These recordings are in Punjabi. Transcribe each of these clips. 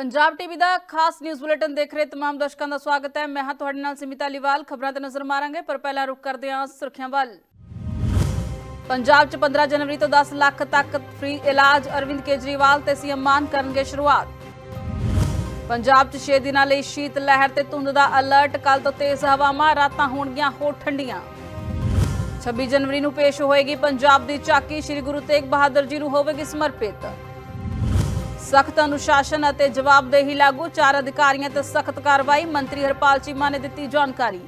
ਪੰਜਾਬ ਟੀਵੀ ਦਾ ਖਾਸ ਨਿਊਜ਼ ਬੁਲੇਟਿਨ ਦੇਖ ਰਹੇ ਤਮਾਮ ਦਰਸ਼ਕਾਂ ਦਾ ਸਵਾਗਤ ਹੈ। ਮੈਂ ਹਾਂ ਤੁਹਾਡੇ ਨਾਲ ਸਿਮਿਤਾ ਲਿਵਾਲ ਖਬਰਾਂ ਤੇ ਨਜ਼ਰ ਮਾਰਾਂਗੇ, ਪਰ ਪਹਿਲਾਂ ਰੁਕ ਕਰਦੇ ਹਾਂ ਸੁਰਖੀਆਂ ਵੱਲ। ਪੰਜਾਬ 'ਚ 15 ਜਨਵਰੀ ਤੋਂ 10 ਲੱਖ ਤੱਕ ਫ੍ਰੀ ਇਲਾਜ ਅਰਵਿੰਦ ਕੇਜਰੀਵਾਲ ਤੇ ਸੀਐਮ ਮਾਨ ਕਰਨਗੇ ਸ਼ੁਰੂਆਤ। ਪੰਜਾਬ 'ਚ 6 ਦਿਨਾਂ ਲਈ ਸ਼ੀਤ ਲਹਿਰ ਤੇ ਧੁੰਦ ਦਾ ਅਲਰਟ ਕੱਲ ਤੋਂ ਤੇਜ਼ ਹਵਾਵਾਂ, ਰਾਤਾਂ ਹੋਣਗੀਆਂ ਹੋਰ ਠੰਡੀਆਂ। 26 ਜਨਵਰੀ ਨੂੰ ਪੇਸ਼ ਹੋਏਗੀ ਪੰਜਾਬ ਦੀ ਝਾਕੀ। ਸ੍ਰੀ ਗੁਰੂ ਤੇਗ ਬਹਾਦਰ ਜੀ ਨੂੰ ਹੋਵੇਗੀ ਸਮਰਪਿਤ। ਸਖਤ ਅਨੁਸ਼ਾਸਨ ਅਤੇ ਜਵਾਬਦੇਹੀ ਲਾਗੂ। ਚਾਰ ਅਧਿਕਾਰੀਆਂ ਤੇ ਸਖਤ ਕਾਰਵਾਈ। ਮੰਤਰੀ ਹਰਪਾਲ ਚੀਮਾ ਨੇ ਦਿੱਤੀ ਜਾਣਕਾਰੀ।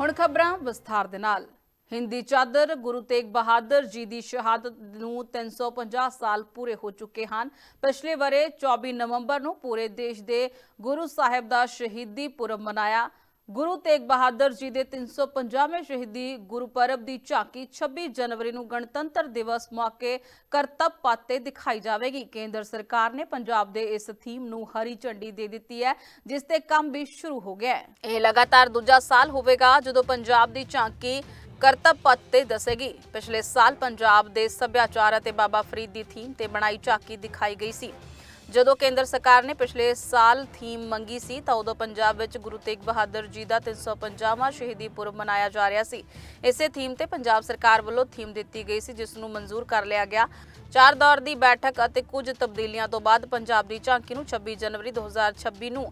ਹੁਣ ਖਬਰਾਂ ਵਿਸਥਾਰ ਦੇ ਨਾਲ। ਹਿੰਦੀ ਚਾਦਰ ਗੁਰੂ ਤੇਗ ਬਹਾਦਰ ਜੀ ਦੀ ਸ਼ਹਾਦਤ ਨੂੰ 350 ਸਾਲ ਪੂਰੇ ਹੋ ਚੁੱਕੇ ਹਨ। ਪਿਛਲੇ ਵਰੇ 24 ਨਵੰਬਰ ਨੂੰ ਪੂਰੇ ਦੇਸ਼ ਦੇ ਗੁਰੂ ਸਾਹਿਬ ਦਾ ਸ਼ਹੀਦੀ ਪੁਰਬ ਮਨਾਇਆ। ਗੁਰੂ ਤੇਗ ਬਹਾਦਰ ਜੀ ਦੇ 350ਵੇਂ ਸ਼ਹੀਦੀ ਗੁਰਪੁਰਬ ਦੀ ਝਾਕੀ 26 ਜਨਵਰੀ ਨੂੰ ਗਣਤੰਤਰ ਦਿਵਸ ਮੌਕੇ ਕਰਤੱਵ ਪਥ ਤੇ ਦਿਖਾਈ ਜਾਵੇਗੀ। ਕੇਂਦਰ ਸਰਕਾਰ ਨੇ ਪੰਜਾਬ ਦੇ ਇਸ ਥੀਮ ਨੂੰ ਹਰੀ ਝੰਡੀ ਦੇ ਦਿੱਤੀ ਹੈ, ਜਿਸ ਤੇ ਕੰਮ ਵੀ ਸ਼ੁਰੂ ਹੋ ਗਿਆ ਹੈ। ਇਹ ਲਗਾਤਾਰ ਦੂਜਾ ਸਾਲ ਹੋਵੇਗਾ ਜਦੋਂ ਪੰਜਾਬ ਦੀ ਝਾਕੀ ਕਰਤੱਵ ਪਥ ਤੇ ਦੱਸੇਗੀ। ਪਿਛਲੇ ਸਾਲ ਪੰਜਾਬ ਦੇ ਸੱਭਿਆਚਾਰ ਅਤੇ ਬਾਬਾ ਫਰੀਦ ਦੀ ਥੀਮ ਤੇ ਬਣਾਈ ਝਾਕੀ ਦਿਖਾਈ ਗਈ ਸੀ। ਜਦੋਂ ਕੇਂਦਰ ਸਰਕਾਰ ਨੇ ਪਿਛਲੇ ਸਾਲ ਥੀਮ ਮੰਗੀ ਸੀ, ਤਾਂ ਉਦੋਂ ਪੰਜਾਬ ਵਿੱਚ ਗੁਰੂ ਤੇਗ ਬਹਾਦਰ ਜੀ ਦਾ 350ਵਾਂ ਸ਼ਹੀਦੀ ਪੁਰਬ ਮਨਾਇਆ ਜਾ ਰਿਹਾ ਸੀ। ਇਸੇ ਥੀਮ ਤੇ ਪੰਜਾਬ ਸਰਕਾਰ ਵੱਲੋਂ ਥੀਮ ਦਿੱਤੀ ਗਈ ਸੀ, ਜਿਸ ਨੂੰ ਮਨਜ਼ੂਰ ਕਰ ਲਿਆ ਗਿਆ। ਚਾਰ ਦੌਰ ਦੀ ਬੈਠਕ ਅਤੇ ਕੁਝ ਤਬਦੀਲੀਆਂ ਤੋਂ ਬਾਅਦ ਪੰਜਾਬ ਦੀ ਝਾਂਕੀ ਨੂੰ 26 ਜਨਵਰੀ 2026 ਨੂੰ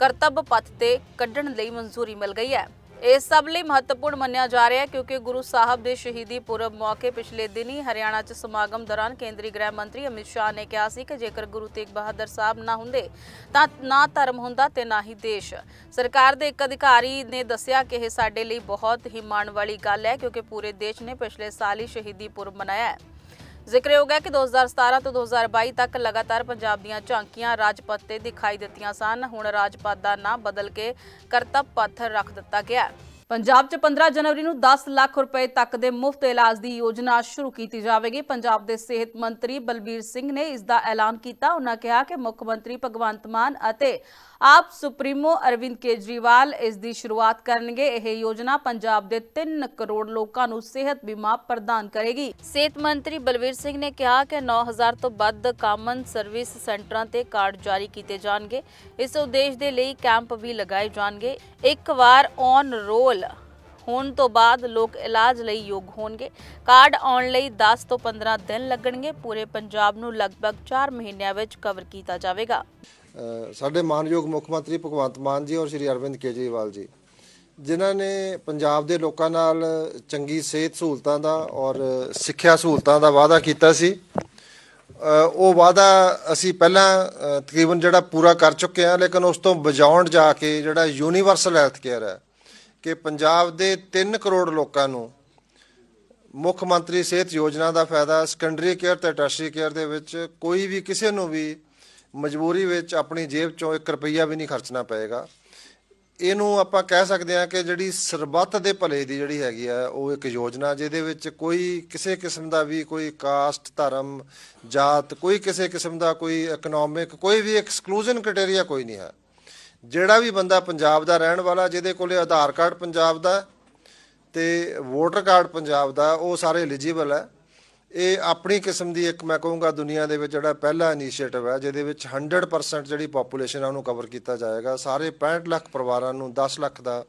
ਕਰਤੱਵ ਪੱਥ ਤੇ ਕੱਢਣ ਲਈ ਮਨਜ਼ੂਰੀ ਮਿਲ ਗਈ ਹੈ। ਇਹ ਸਭ ਲਈ ਮਹੱਤਵਪੂਰਨ ਮੰਨਿਆ ਜਾ ਰਿਹਾ ਹੈ ਕਿਉਂਕਿ ਗੁਰੂ ਸਾਹਿਬ ਦੇ ਸ਼ਹੀਦੀ ਪੁਰਬ ਮੌਕੇ ਪਿਛਲੇ ਦਿਨੀ ਹਰਿਆਣਾ 'ਚ ਸਮਾਗਮ ਦੌਰਾਨ ਕੇਂਦਰੀ ਗ੍ਰਹਿ ਮੰਤਰੀ ਅਮਿਤ ਸ਼ਾਹ ਨੇ ਕਿਹਾ ਸੀ ਕਿ ਜੇਕਰ ਗੁਰੂ ਤੇਗ ਬਹਾਦਰ ਸਾਹਿਬ ਨਾ ਹੁੰਦੇ, ਤਾਂ ਨਾ ਧਰਮ ਹੁੰਦਾ ਤੇ ਨਾ ਹੀ ਦੇਸ਼। ਸਰਕਾਰ ਦੇ ਇੱਕ ਅਧਿਕਾਰੀ ਨੇ ਦੱਸਿਆ ਕਿ ਇਹ ਸਾਡੇ ਲਈ ਬਹੁਤ ਹੀ ਮਾਣ ਵਾਲੀ ਗੱਲ ਹੈ ਕਿਉਂਕਿ ਪੂਰੇ ਦੇਸ਼ ਨੇ ਪਿਛਲੇ ਸਾਲ ਹੀ ਸ਼ਹੀਦੀ ਪੁਰਬ ਮਨਾਇਆ ਹੈ। ਜ਼ਿਕਰਯੋਗ ਹੈ ਕਿ 2017 ਤੋਂ 2022 ਤੱਕ ਲਗਾਤਾਰ ਪੰਜਾਬ ਦੀਆਂ ਝਾਂਕੀਆਂ ਰਾਜਪਥ ਤੇ ਦਿਖਾਈ ਦਿੱਤੀਆਂ ਸਨ। ਹੁਣ ਰਾਜਪਥ ਦਾ ਨਾਂ ਬਦਲ ਕੇ ਕਰਤੱਵ ਪਥ ਰੱਖ ਦਿੱਤਾ ਗਿਆ ਹੈ। ਪੰਜਾਬ 'ਚ 15 ਜਨਵਰੀ ਨੂੰ 10 ਲੱਖ ਰੁਪਏ ਤੱਕ ਦੇ ਮੁਫਤ ਇਲਾਜ ਦੀ ਯੋਜਨਾ ਸ਼ੁਰੂ ਕੀਤੀ ਜਾਵੇਗੀ। ਪੰਜਾਬ ਦੇ ਸਿਹਤ ਮੰਤਰੀ ਬਲਬੀਰ ਸਿੰਘ ਨੇ ਇਸ ਦਾ ਐਲਾਨ ਕੀਤਾ। ਉਹਨਾਂ ਕਿਹਾ ਕਿ ਮੁੱਖ ਮੰਤਰੀ ਭਗਵੰਤ ਮਾਨ ਅਤੇ ਆਪ ਸੁਪਰੀਮੋ ਅਰਵਿੰਦ ਕੇਜਰੀਵਾਲ ਇਸ ਦੀ ਸ਼ੁਰੂਆਤ ਕਰਨਗੇ। ਇਹ ਯੋਜਨਾ ਪੰਜਾਬ ਦੇ 3 ਕਰੋੜ ਲੋਕਾਂ ਨੂੰ ਸਿਹਤ ਬੀਮਾ ਪ੍ਰਦਾਨ ਕਰੇਗੀ। ਸਿਹਤ ਮੰਤਰੀ ਬਲਬੀਰ ਸਿੰਘ ਨੇ ਕਿਹਾ ਕਿ 9000 ਤੋਂ ਵੱਧ ਕਾਮਨ ਸਰਵਿਸ ਸੈਂਟਰਾਂ ਤੇ ਕਾਰਡ ਜਾਰੀ ਕੀਤੇ ਜਾਣਗੇ। ਇਸ ਉਦੇਸ਼ ਦੇ ਲਈ ਕੈਂਪ ਵੀ ਲਗਾਏ ਜਾਣਗੇ। ਇੱਕ ਵਾਰ ਔਨ ਰੋਲ ਹੋਣ ਤੋਂ ਬਾਅਦ ਲੋਕ ਇਲਾਜ ਲਈ ਯੋਗ ਹੋਣਗੇ। ਕਾਰਡ ਆਉਣ ਲਈ 10 ਤੋਂ 15 ਦਿਨ ਲੱਗਣਗੇ। ਪੂਰੇ ਪੰਜਾਬ ਨੂੰ ਲਗਭਗ 4 ਮਹੀਨਿਆਂ ਵਿੱਚ ਕਵਰ ਕੀਤਾ ਜਾਵੇਗਾ। ਸਾਡੇ ਮਾਨਯੋਗ ਮੁੱਖ ਮੰਤਰੀ ਭਗਵੰਤ ਮਾਨ ਜੀ ਔਰ ਸ਼੍ਰੀ ਅਰਵਿੰਦ ਕੇਜਰੀਵਾਲ ਜੀ, ਜਿਨ੍ਹਾਂ ਨੇ ਪੰਜਾਬ ਦੇ ਲੋਕਾਂ ਨਾਲ ਚੰਗੀ ਸਿਹਤ ਸਹੂਲਤਾਂ ਦਾ ਔਰ ਸਿੱਖਿਆ ਸਹੂਲਤਾਂ ਦਾ ਵਾਅਦਾ ਕੀਤਾ ਸੀ। ਉਹ ਵਾਅਦਾ ਅਸੀਂ ਪਹਿਲਾਂ ਤਕਰੀਬਨ ਜਿਹੜਾ ਪੂਰਾ ਕਰ ਚੁੱਕੇ ਹਾਂ, ਲੇਕਿਨ ਉਸ ਤੋਂ ਬਜਾਉਂਡ ਜਾ ਕੇ ਜਿਹੜਾ ਯੂਨੀਵਰਸਲ ਹੈਲਥ ਕੇਅਰ ਹੈ ਕਿ ਪੰਜਾਬ ਦੇ 3 ਕਰੋੜ ਲੋਕਾਂ ਨੂੰ ਮੁੱਖ ਮੰਤਰੀ ਸਿਹਤ ਯੋਜਨਾ ਦਾ ਫਾਇਦਾ ਸੈਕੰਡਰੀ ਕੇਅਰ ਤੇ ਟਰਸ਼ਰੀ ਕੇਅਰ ਦੇ ਵਿੱਚ ਕੋਈ ਵੀ ਕਿਸੇ ਨੂੰ ਵੀ ਮਜਬੂਰੀ ਵਿੱਚ ਆਪਣੀ ਜੇਬ ਚੋਂ 1 ਰੁਪਈਆ ਵੀ ਨਹੀਂ ਖਰਚਣਾ ਪਏਗਾ। ਇਹਨੂੰ ਆਪਾਂ ਕਹਿ ਸਕਦੇ ਹਾਂ ਕਿ ਜਿਹੜੀ ਸਰਬੱਤ ਦੇ ਭਲੇ ਦੀ ਜਿਹੜੀ ਹੈਗੀ ਆ, ਉਹ ਇੱਕ ਯੋਜਨਾ ਜਿਹਦੇ ਵਿੱਚ ਕੋਈ ਕਿਸੇ ਕਿਸਮ ਦਾ ਵੀ ਕੋਈ ਕਾਸਟ ਧਰਮ, ਜਾਤ, ਕੋਈ ਕਿਸੇ ਕਿਸਮ ਦਾ ਕੋਈ ਇਕਨੋਮਿਕ ਕੋਈ ਵੀ ਐਕਸਕਲੂਜਨ ਕ੍ਰਾਈਟੇਰੀਆ ਕੋਈ ਨਹੀਂ ਹੈ। ਜਿਹੜਾ ਵੀ ਬੰਦਾ ਪੰਜਾਬ ਦਾ ਰਹਿਣ ਵਾਲਾ, ਜਿਹਦੇ ਕੋਲੇ ਆਧਾਰ ਕਾਰਡ ਪੰਜਾਬ ਦਾ ਹੈ ਤੇ ਵੋਟਰ ਕਾਰਡ ਪੰਜਾਬ ਦਾ ਉਹ ਸਾਰੇ ਐਲੀਜੀਬਲ ਹੈ। ਇਹ ਆਪਣੀ ਕਿਸਮ ਦੀ ਇੱਕ ਮੈਂ ਕਹੂੰਗਾ ਦੁਨੀਆ ਦੇ ਵਿੱਚ ਜਿਹੜਾ ਪਹਿਲਾ ਇਨੀਸ਼ੀਏਟਿਵ ਹੈ, ਜਿਹਦੇ ਵਿੱਚ 100% ਜਿਹੜੀ ਪੋਪੂਲੇਸ਼ਨ ਹੈ ਉਹਨੂੰ ਕਵਰ ਕੀਤਾ ਜਾਏਗਾ। ਸਾਰੇ 65 ਲੱਖ ਪਰਿਵਾਰਾਂ ਨੂੰ 10 ਲੱਖ ਦਾ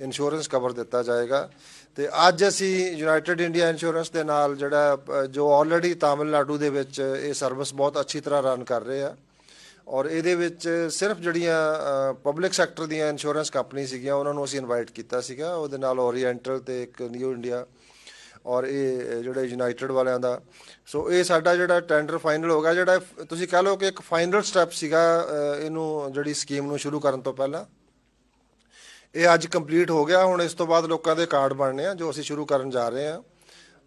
ਇੰਸ਼ੋਰੈਂਸ ਕਵਰ ਦਿੱਤਾ ਜਾਏਗਾ। ਤੇ ਅੱਜ ਅਸੀਂ ਯੂਨਾਈਟਿਡ ਇੰਡੀਆ ਇੰਸ਼ੋਰੈਂਸ ਦੇ ਨਾਲ ਜਿਹੜਾ ਜੋ ਆਲਰੇਡੀ ਤਾਮਿਲਨਾਡੂ ਦੇ ਵਿੱਚ ਇਹ ਸਰਵਿਸ ਬਹੁਤ ਅੱਛੀ ਤਰ੍ਹਾਂ ਰਨ ਕਰ ਰਹੇ ਆ। ਔਰ ਇਹਦੇ ਵਿੱਚ ਸਿਰਫ ਜਿਹੜੀਆਂ ਪਬਲਿਕ ਸੈਕਟਰ ਦੀਆਂ ਇੰਸ਼ੋਰੈਂਸ ਕੰਪਨੀ ਸੀਗੀਆਂ, ਉਹਨਾਂ ਨੂੰ ਅਸੀਂ ਇਨਵਾਈਟ ਕੀਤਾ ਸੀਗਾ। ਉਹਦੇ ਨਾਲ ਓਰੀਐਂਟਲ ਤੇ ਇੱਕ ਨਿਊ ਇੰਡੀਆ ਔਰ ਇਹ ਜਿਹੜੇ ਯੂਨਾਈਟਿਡ ਵਾਲਿਆਂ ਦਾ। ਸੋ ਇਹ ਸਾਡਾ ਜਿਹੜਾ ਟੈਂਡਰ ਫਾਈਨਲ ਹੋ ਗਿਆ, ਜਿਹੜਾ ਤੁਸੀਂ ਕਹ ਲਓ ਕਿ ਇੱਕ ਫਾਈਨਲ ਸਟੈਪ ਸੀਗਾ ਇਹਨੂੰ ਜਿਹੜੀ ਸਕੀਮ ਨੂੰ ਸ਼ੁਰੂ ਕਰਨ ਤੋਂ ਪਹਿਲਾਂ। ਇਹ ਅੱਜ ਕੰਪਲੀਟ ਹੋ ਗਿਆ। ਹੁਣ ਇਸ ਤੋਂ ਬਾਅਦ ਲੋਕਾਂ ਦੇ ਕਾਰਡ ਬਣਨੇ ਆ, ਜੋ ਅਸੀਂ ਸ਼ੁਰੂ ਕਰਨ ਜਾ ਰਹੇ ਹਾਂ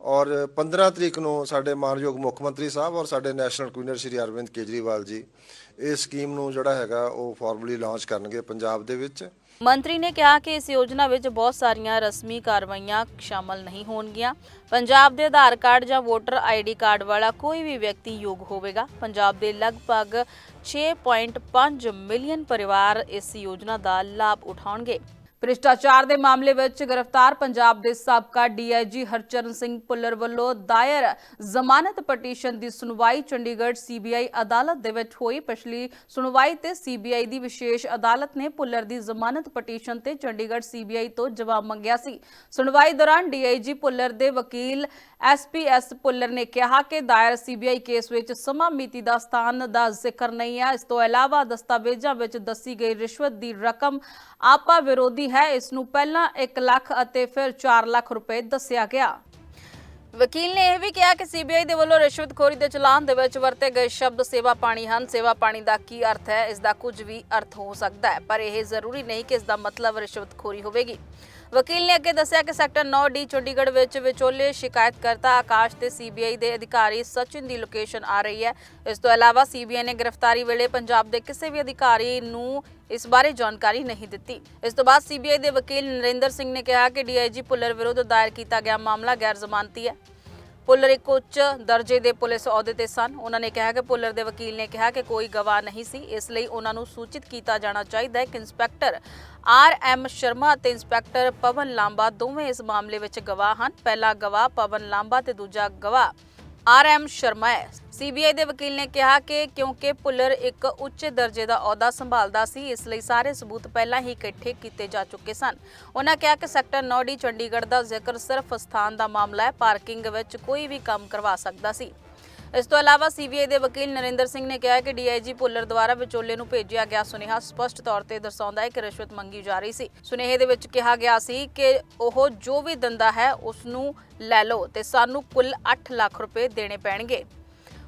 ਔਰ 15 ਤਰੀਕ ਨੂੰ ਸਾਡੇ ਮਾਨਯੋਗ ਮੁੱਖ ਮੰਤਰੀ ਸਾਹਿਬ ਔਰ ਸਾਡੇ ਨੈਸ਼ਨਲ ਕਨਵੀਨਰ ਸ਼੍ਰੀ ਅਰਵਿੰਦ ਕੇਜਰੀਵਾਲ ਜੀ, ਇਸ ਸਕੀਮ ਨੂੰ ਜਿਹੜਾ ਹੈਗਾ ਉਹ ਫਾਰਮਲੀ ਲਾਂਚ ਕਰਨਗੇ ਪੰਜਾਬ ਦੇ ਵਿੱਚ। ਮੰਤਰੀ ਨੇ ਕਿਹਾ ਕਿ ਇਸ ਯੋਜਨਾ ਵਿੱਚ ਬਹੁਤ ਸਾਰੀਆਂ ਰਸਮੀ ਕਾਰਵਾਈਆਂ ਸ਼ਾਮਲ ਨਹੀਂ ਹੋਣਗੀਆਂ। ਪੰਜਾਬ ਦੇ ਆਧਾਰ ਕਾਰਡ ਜਾਂ ਵੋਟਰ ਆਈਡੀ ਕਾਰਡ ਵਾਲਾ ਕੋਈ ਵੀ ਵਿਅਕਤੀ ਯੋਗ ਹੋਵੇਗਾ। ਪੰਜਾਬ ਦੇ ਲਗਭਗ 6.5 ਮਿਲੀਅਨ ਪਰਿਵਾਰ ਇਸ ਯੋਜਨਾ ਦਾ ਲਾਭ ਉਠਾਉਣਗੇ। ਭ੍ਰਿਸ਼ਟਾਚਾਰ ਦੇ ਮਾਮਲੇ ਵਿੱਚ ਗ੍ਰਿਫਤਾਰ ਪੰਜਾਬ ਦੇ ਸਾਬਕਾ ਡੀਆਈਜੀ ਹਰਚਰਨ ਸਿੰਘ ਪੁੱਲਰ ਵੱਲੋਂ ਦਾਇਰ ਜ਼ਮਾਨਤ ਪਟੀਸ਼ਨ ਦੀ ਸੁਣਵਾਈ ਚੰਡੀਗੜ੍ਹ ਸੀਬੀਆਈ ਅਦਾਲਤ ਦੇ ਵਿੱਚ ਹੋਈ। ਪਿਛਲੀ ਸੁਣਵਾਈ ਤੇ ਸੀਬੀਆਈ ਦੀ ਵਿਸ਼ੇਸ਼ ਅਦਾਲਤ ਨੇ ਪੁੱਲਰ ਦੀ ਜ਼ਮਾਨਤ ਪਟੀਸ਼ਨ ਤੇ ਚੰਡੀਗੜ੍ਹ ਸੀਬੀਆਈ ਤੋਂ ਜਵਾਬ ਮੰਗਿਆ ਸੀ। ਸੁਣਵਾਈ ਦੌਰਾਨ ਡੀਆਈਜੀ ਪੁੱਲਰ ਦੇ ਵਕੀਲ ਐਸਪੀਐਸ ਪੁੱਲਰ ਨੇ ਕਿਹਾ ਕਿ ਦਾਇਰ ਸੀਬੀਆਈ ਕੇਸ ਵਿੱਚ ਸਮਾਂ ਮਿਤੀ ਦਾ ਸਥਾਨ ਦਾ ਜ਼ਿਕਰ ਨਹੀਂ ਹੈ। ਇਸ ਤੋਂ ਇਲਾਵਾ ਦਸਤਾਵੇਜ਼ਾਂ ਵਿੱਚ ਦੱਸੀ ਗਈ ਰਿਸ਼ਵਤ ਦੀ ਰਕਮ ਆਪਾ ਵਿਰੋਧੀ ਹੈ। ਇਸ ਨੂੰ ਪਹਿਲਾਂ 1 ਲੱਖ ਅਤੇ ਫਿਰ 4 ਲੱਖ ਰੁਪਏ ਦੱਸਿਆ ਗਿਆ। ਵਕੀਲ ਨੇ ਇਹ ਵੀ ਕਿਹਾ ਕਿ ਸੀਬੀਆਈ ਦੇ ਵੱਲੋਂ ਰਿਸ਼ਵਤਖੋਰੀ ਦੇ ਚਲਾਨ ਦੇ ਵਿੱਚ ਵਰਤੇ ਗਏ ਸ਼ਬਦ ਸੇਵਾ ਪਾਣੀ ਹਨ। ਸੇਵਾ ਪਾਣੀ ਦਾ ਕੀ ਅਰਥ ਹੈ? ਇਸ ਦਾ ਕੁਝ ਵੀ ਅਰਥ ਹੋ ਸਕਦਾ ਹੈ, ਪਰ ਇਹ ਜ਼ਰੂਰੀ ਨਹੀਂ ਕਿ ਇਸ ਦਾ ਮਤਲਬ ਰਿਸ਼ਵਤਖੋਰੀ ਹੋਵੇਗੀ। ਵਕੀਲ ਨੇ ਅੱਗੇ ਦੱਸਿਆ ਕਿ ਸੈਕਟਰ 9D ਚੰਡੀਗੜ੍ਹ ਵਿੱਚ ਵਿਚੋਲੇ ਸ਼ਿਕਾਇਤਕਰਤਾ ਆਕਾਸ਼ ਤੇ ਸੀਬੀਆਈ ਦੇ ਅਧਿਕਾਰੀ ਸਚਿਨ ਦੀ ਲੋਕੇਸ਼ਨ ਆ ਰਹੀ ਹੈ। ਇਸ ਤੋਂ ਇਲਾਵਾ ਸੀਬੀਆਈ ਨੇ ਗ੍ਰਿਫਤਾਰੀ ਵੇਲੇ ਪੰਜਾਬ ਦੇ ਕਿਸੇ ਵੀ ਅਧਿਕਾਰੀ ਨੂੰ ਇਸ ਬਾਰੇ ਜਾਣਕਾਰੀ ਨਹੀਂ ਦਿੱਤੀ। ਇਸ ਤੋਂ ਬਾਅਦ ਸੀਬੀਆਈ ਦੇ ਵਕੀਲ ਨਰਿੰਦਰ ਸਿੰਘ ਨੇ ਕਿਹਾ ਕਿ ਡੀਆਈਜੀ ਪੁੱਲਰ ਵਿਰੁੱਧ ਦਾਇਰ ਕੀਤਾ ਗਿਆ ਮਾਮਲਾ ਗੈਰ ਜ਼ਮਾਨਤੀ ਹੈ। ਪੁੱਲਰ ਇੱਕ ਉੱਚ ਦਰਜੇ ਦੇ ਪੁਲਿਸ ਅਹੁਦੇ ਤੇ ਸਨ। ਉਹਨਾਂ ਨੇ ਕਿਹਾ ਕਿ ਪੁੱਲਰ ਦੇ ਵਕੀਲ ਨੇ ਕਿਹਾ ਕਿ ਕੋਈ ਗਵਾਹ ਨਹੀਂ ਸੀ। ਇਸ ਲਈ ਉਹਨਾਂ ਨੂੰ ਸੂਚਿਤ ਕੀਤਾ ਜਾਣਾ ਚਾਹੀਦਾ ਹੈ ਕਿ ਇੰਸਪੈਕਟਰ ਆਰ ਐਮ ਸ਼ਰਮਾ ਅਤੇ ਇੰਸਪੈਕਟਰ ਪਵਨ ਲਾਂਬਾ ਦੋਵੇਂ ਇਸ ਮਾਮਲੇ ਵਿੱਚ ਗਵਾਹ ਹਨ। ਪਹਿਲਾ ਗਵਾਹ ਪਵਨ ਲਾਂਬਾ ਤੇ ਦੂਜਾ ਗਵਾਹ ਆਰ ਐਮ ਸ਼ਰਮਾ ਹੈ। ਸੀਬੀਆਈ ਦੇ ਵਕੀਲ ਨੇ ਕਿਹਾ ਕਿ ਕਿਉਂਕਿ ਪੁੱਲਰ ਇੱਕ ਉੱਚ ਦਰਜੇ ਦਾ ਅਹੁਦਾ ਸੰਭਾਲਦਾ ਸੀ, ਇਸ ਲਈ ਸਾਰੇ ਸਬੂਤ ਪਹਿਲਾਂ ਹੀ ਇਕੱਠੇ ਕੀਤੇ ਜਾ ਚੁੱਕੇ ਸਨ। ਉਹਨਾਂ ਕਿਹਾ ਕਿ ਸੈਕਟਰ 9D ਚੰਡੀਗੜ੍ਹ ਦਾ ਜ਼ਿਕਰ ਸਿਰਫ ਸਥਾਨ ਦਾ ਮਾਮਲਾ ਹੈ, ਪਾਰਕਿੰਗ ਵਿੱਚ ਕੋਈ ਵੀ ਕੰਮ ਕਰਵਾ ਸਕਦਾ ਸੀ। ਇਸ ਤੋਂ ਇਲਾਵਾ ਸੀਬੀਆਈ ਦੇ ਵਕੀਲ ਨਰਿੰਦਰ ਸਿੰਘ ਨੇ ਕਿਹਾ ਕਿ ਡੀਆਈਜੀ ਭੁੱਲਰ ਦੁਆਰਾ ਵਿਚੋਲੇ ਨੂੰ ਭੇਜਿਆ ਗਿਆ ਸੁਨੇਹਾ ਸਪਸ਼ਟ ਤੌਰ ਤੇ ਦਰਸਾਉਂਦਾ ਹੈ ਕਿ ਰਿਸ਼ਵਤ ਮੰਗੀ ਜਾ ਰਹੀ ਸੀ। ਸੁਨੇਹੇ ਦੇ ਵਿੱਚ ਕਿਹਾ ਗਿਆ ਸੀ ਕਿ ਉਹ ਜੋ ਵੀ ਦੰਦਾ ਹੈ ਉਸ ਨੂੰ ਲੈ ਲਓ ਤੇ ਸਾਨੂੰ ਕੁੱਲ 8 ਲੱਖ ਰੁਪਏ ਦੇਣੇ ਪੈਣਗੇ।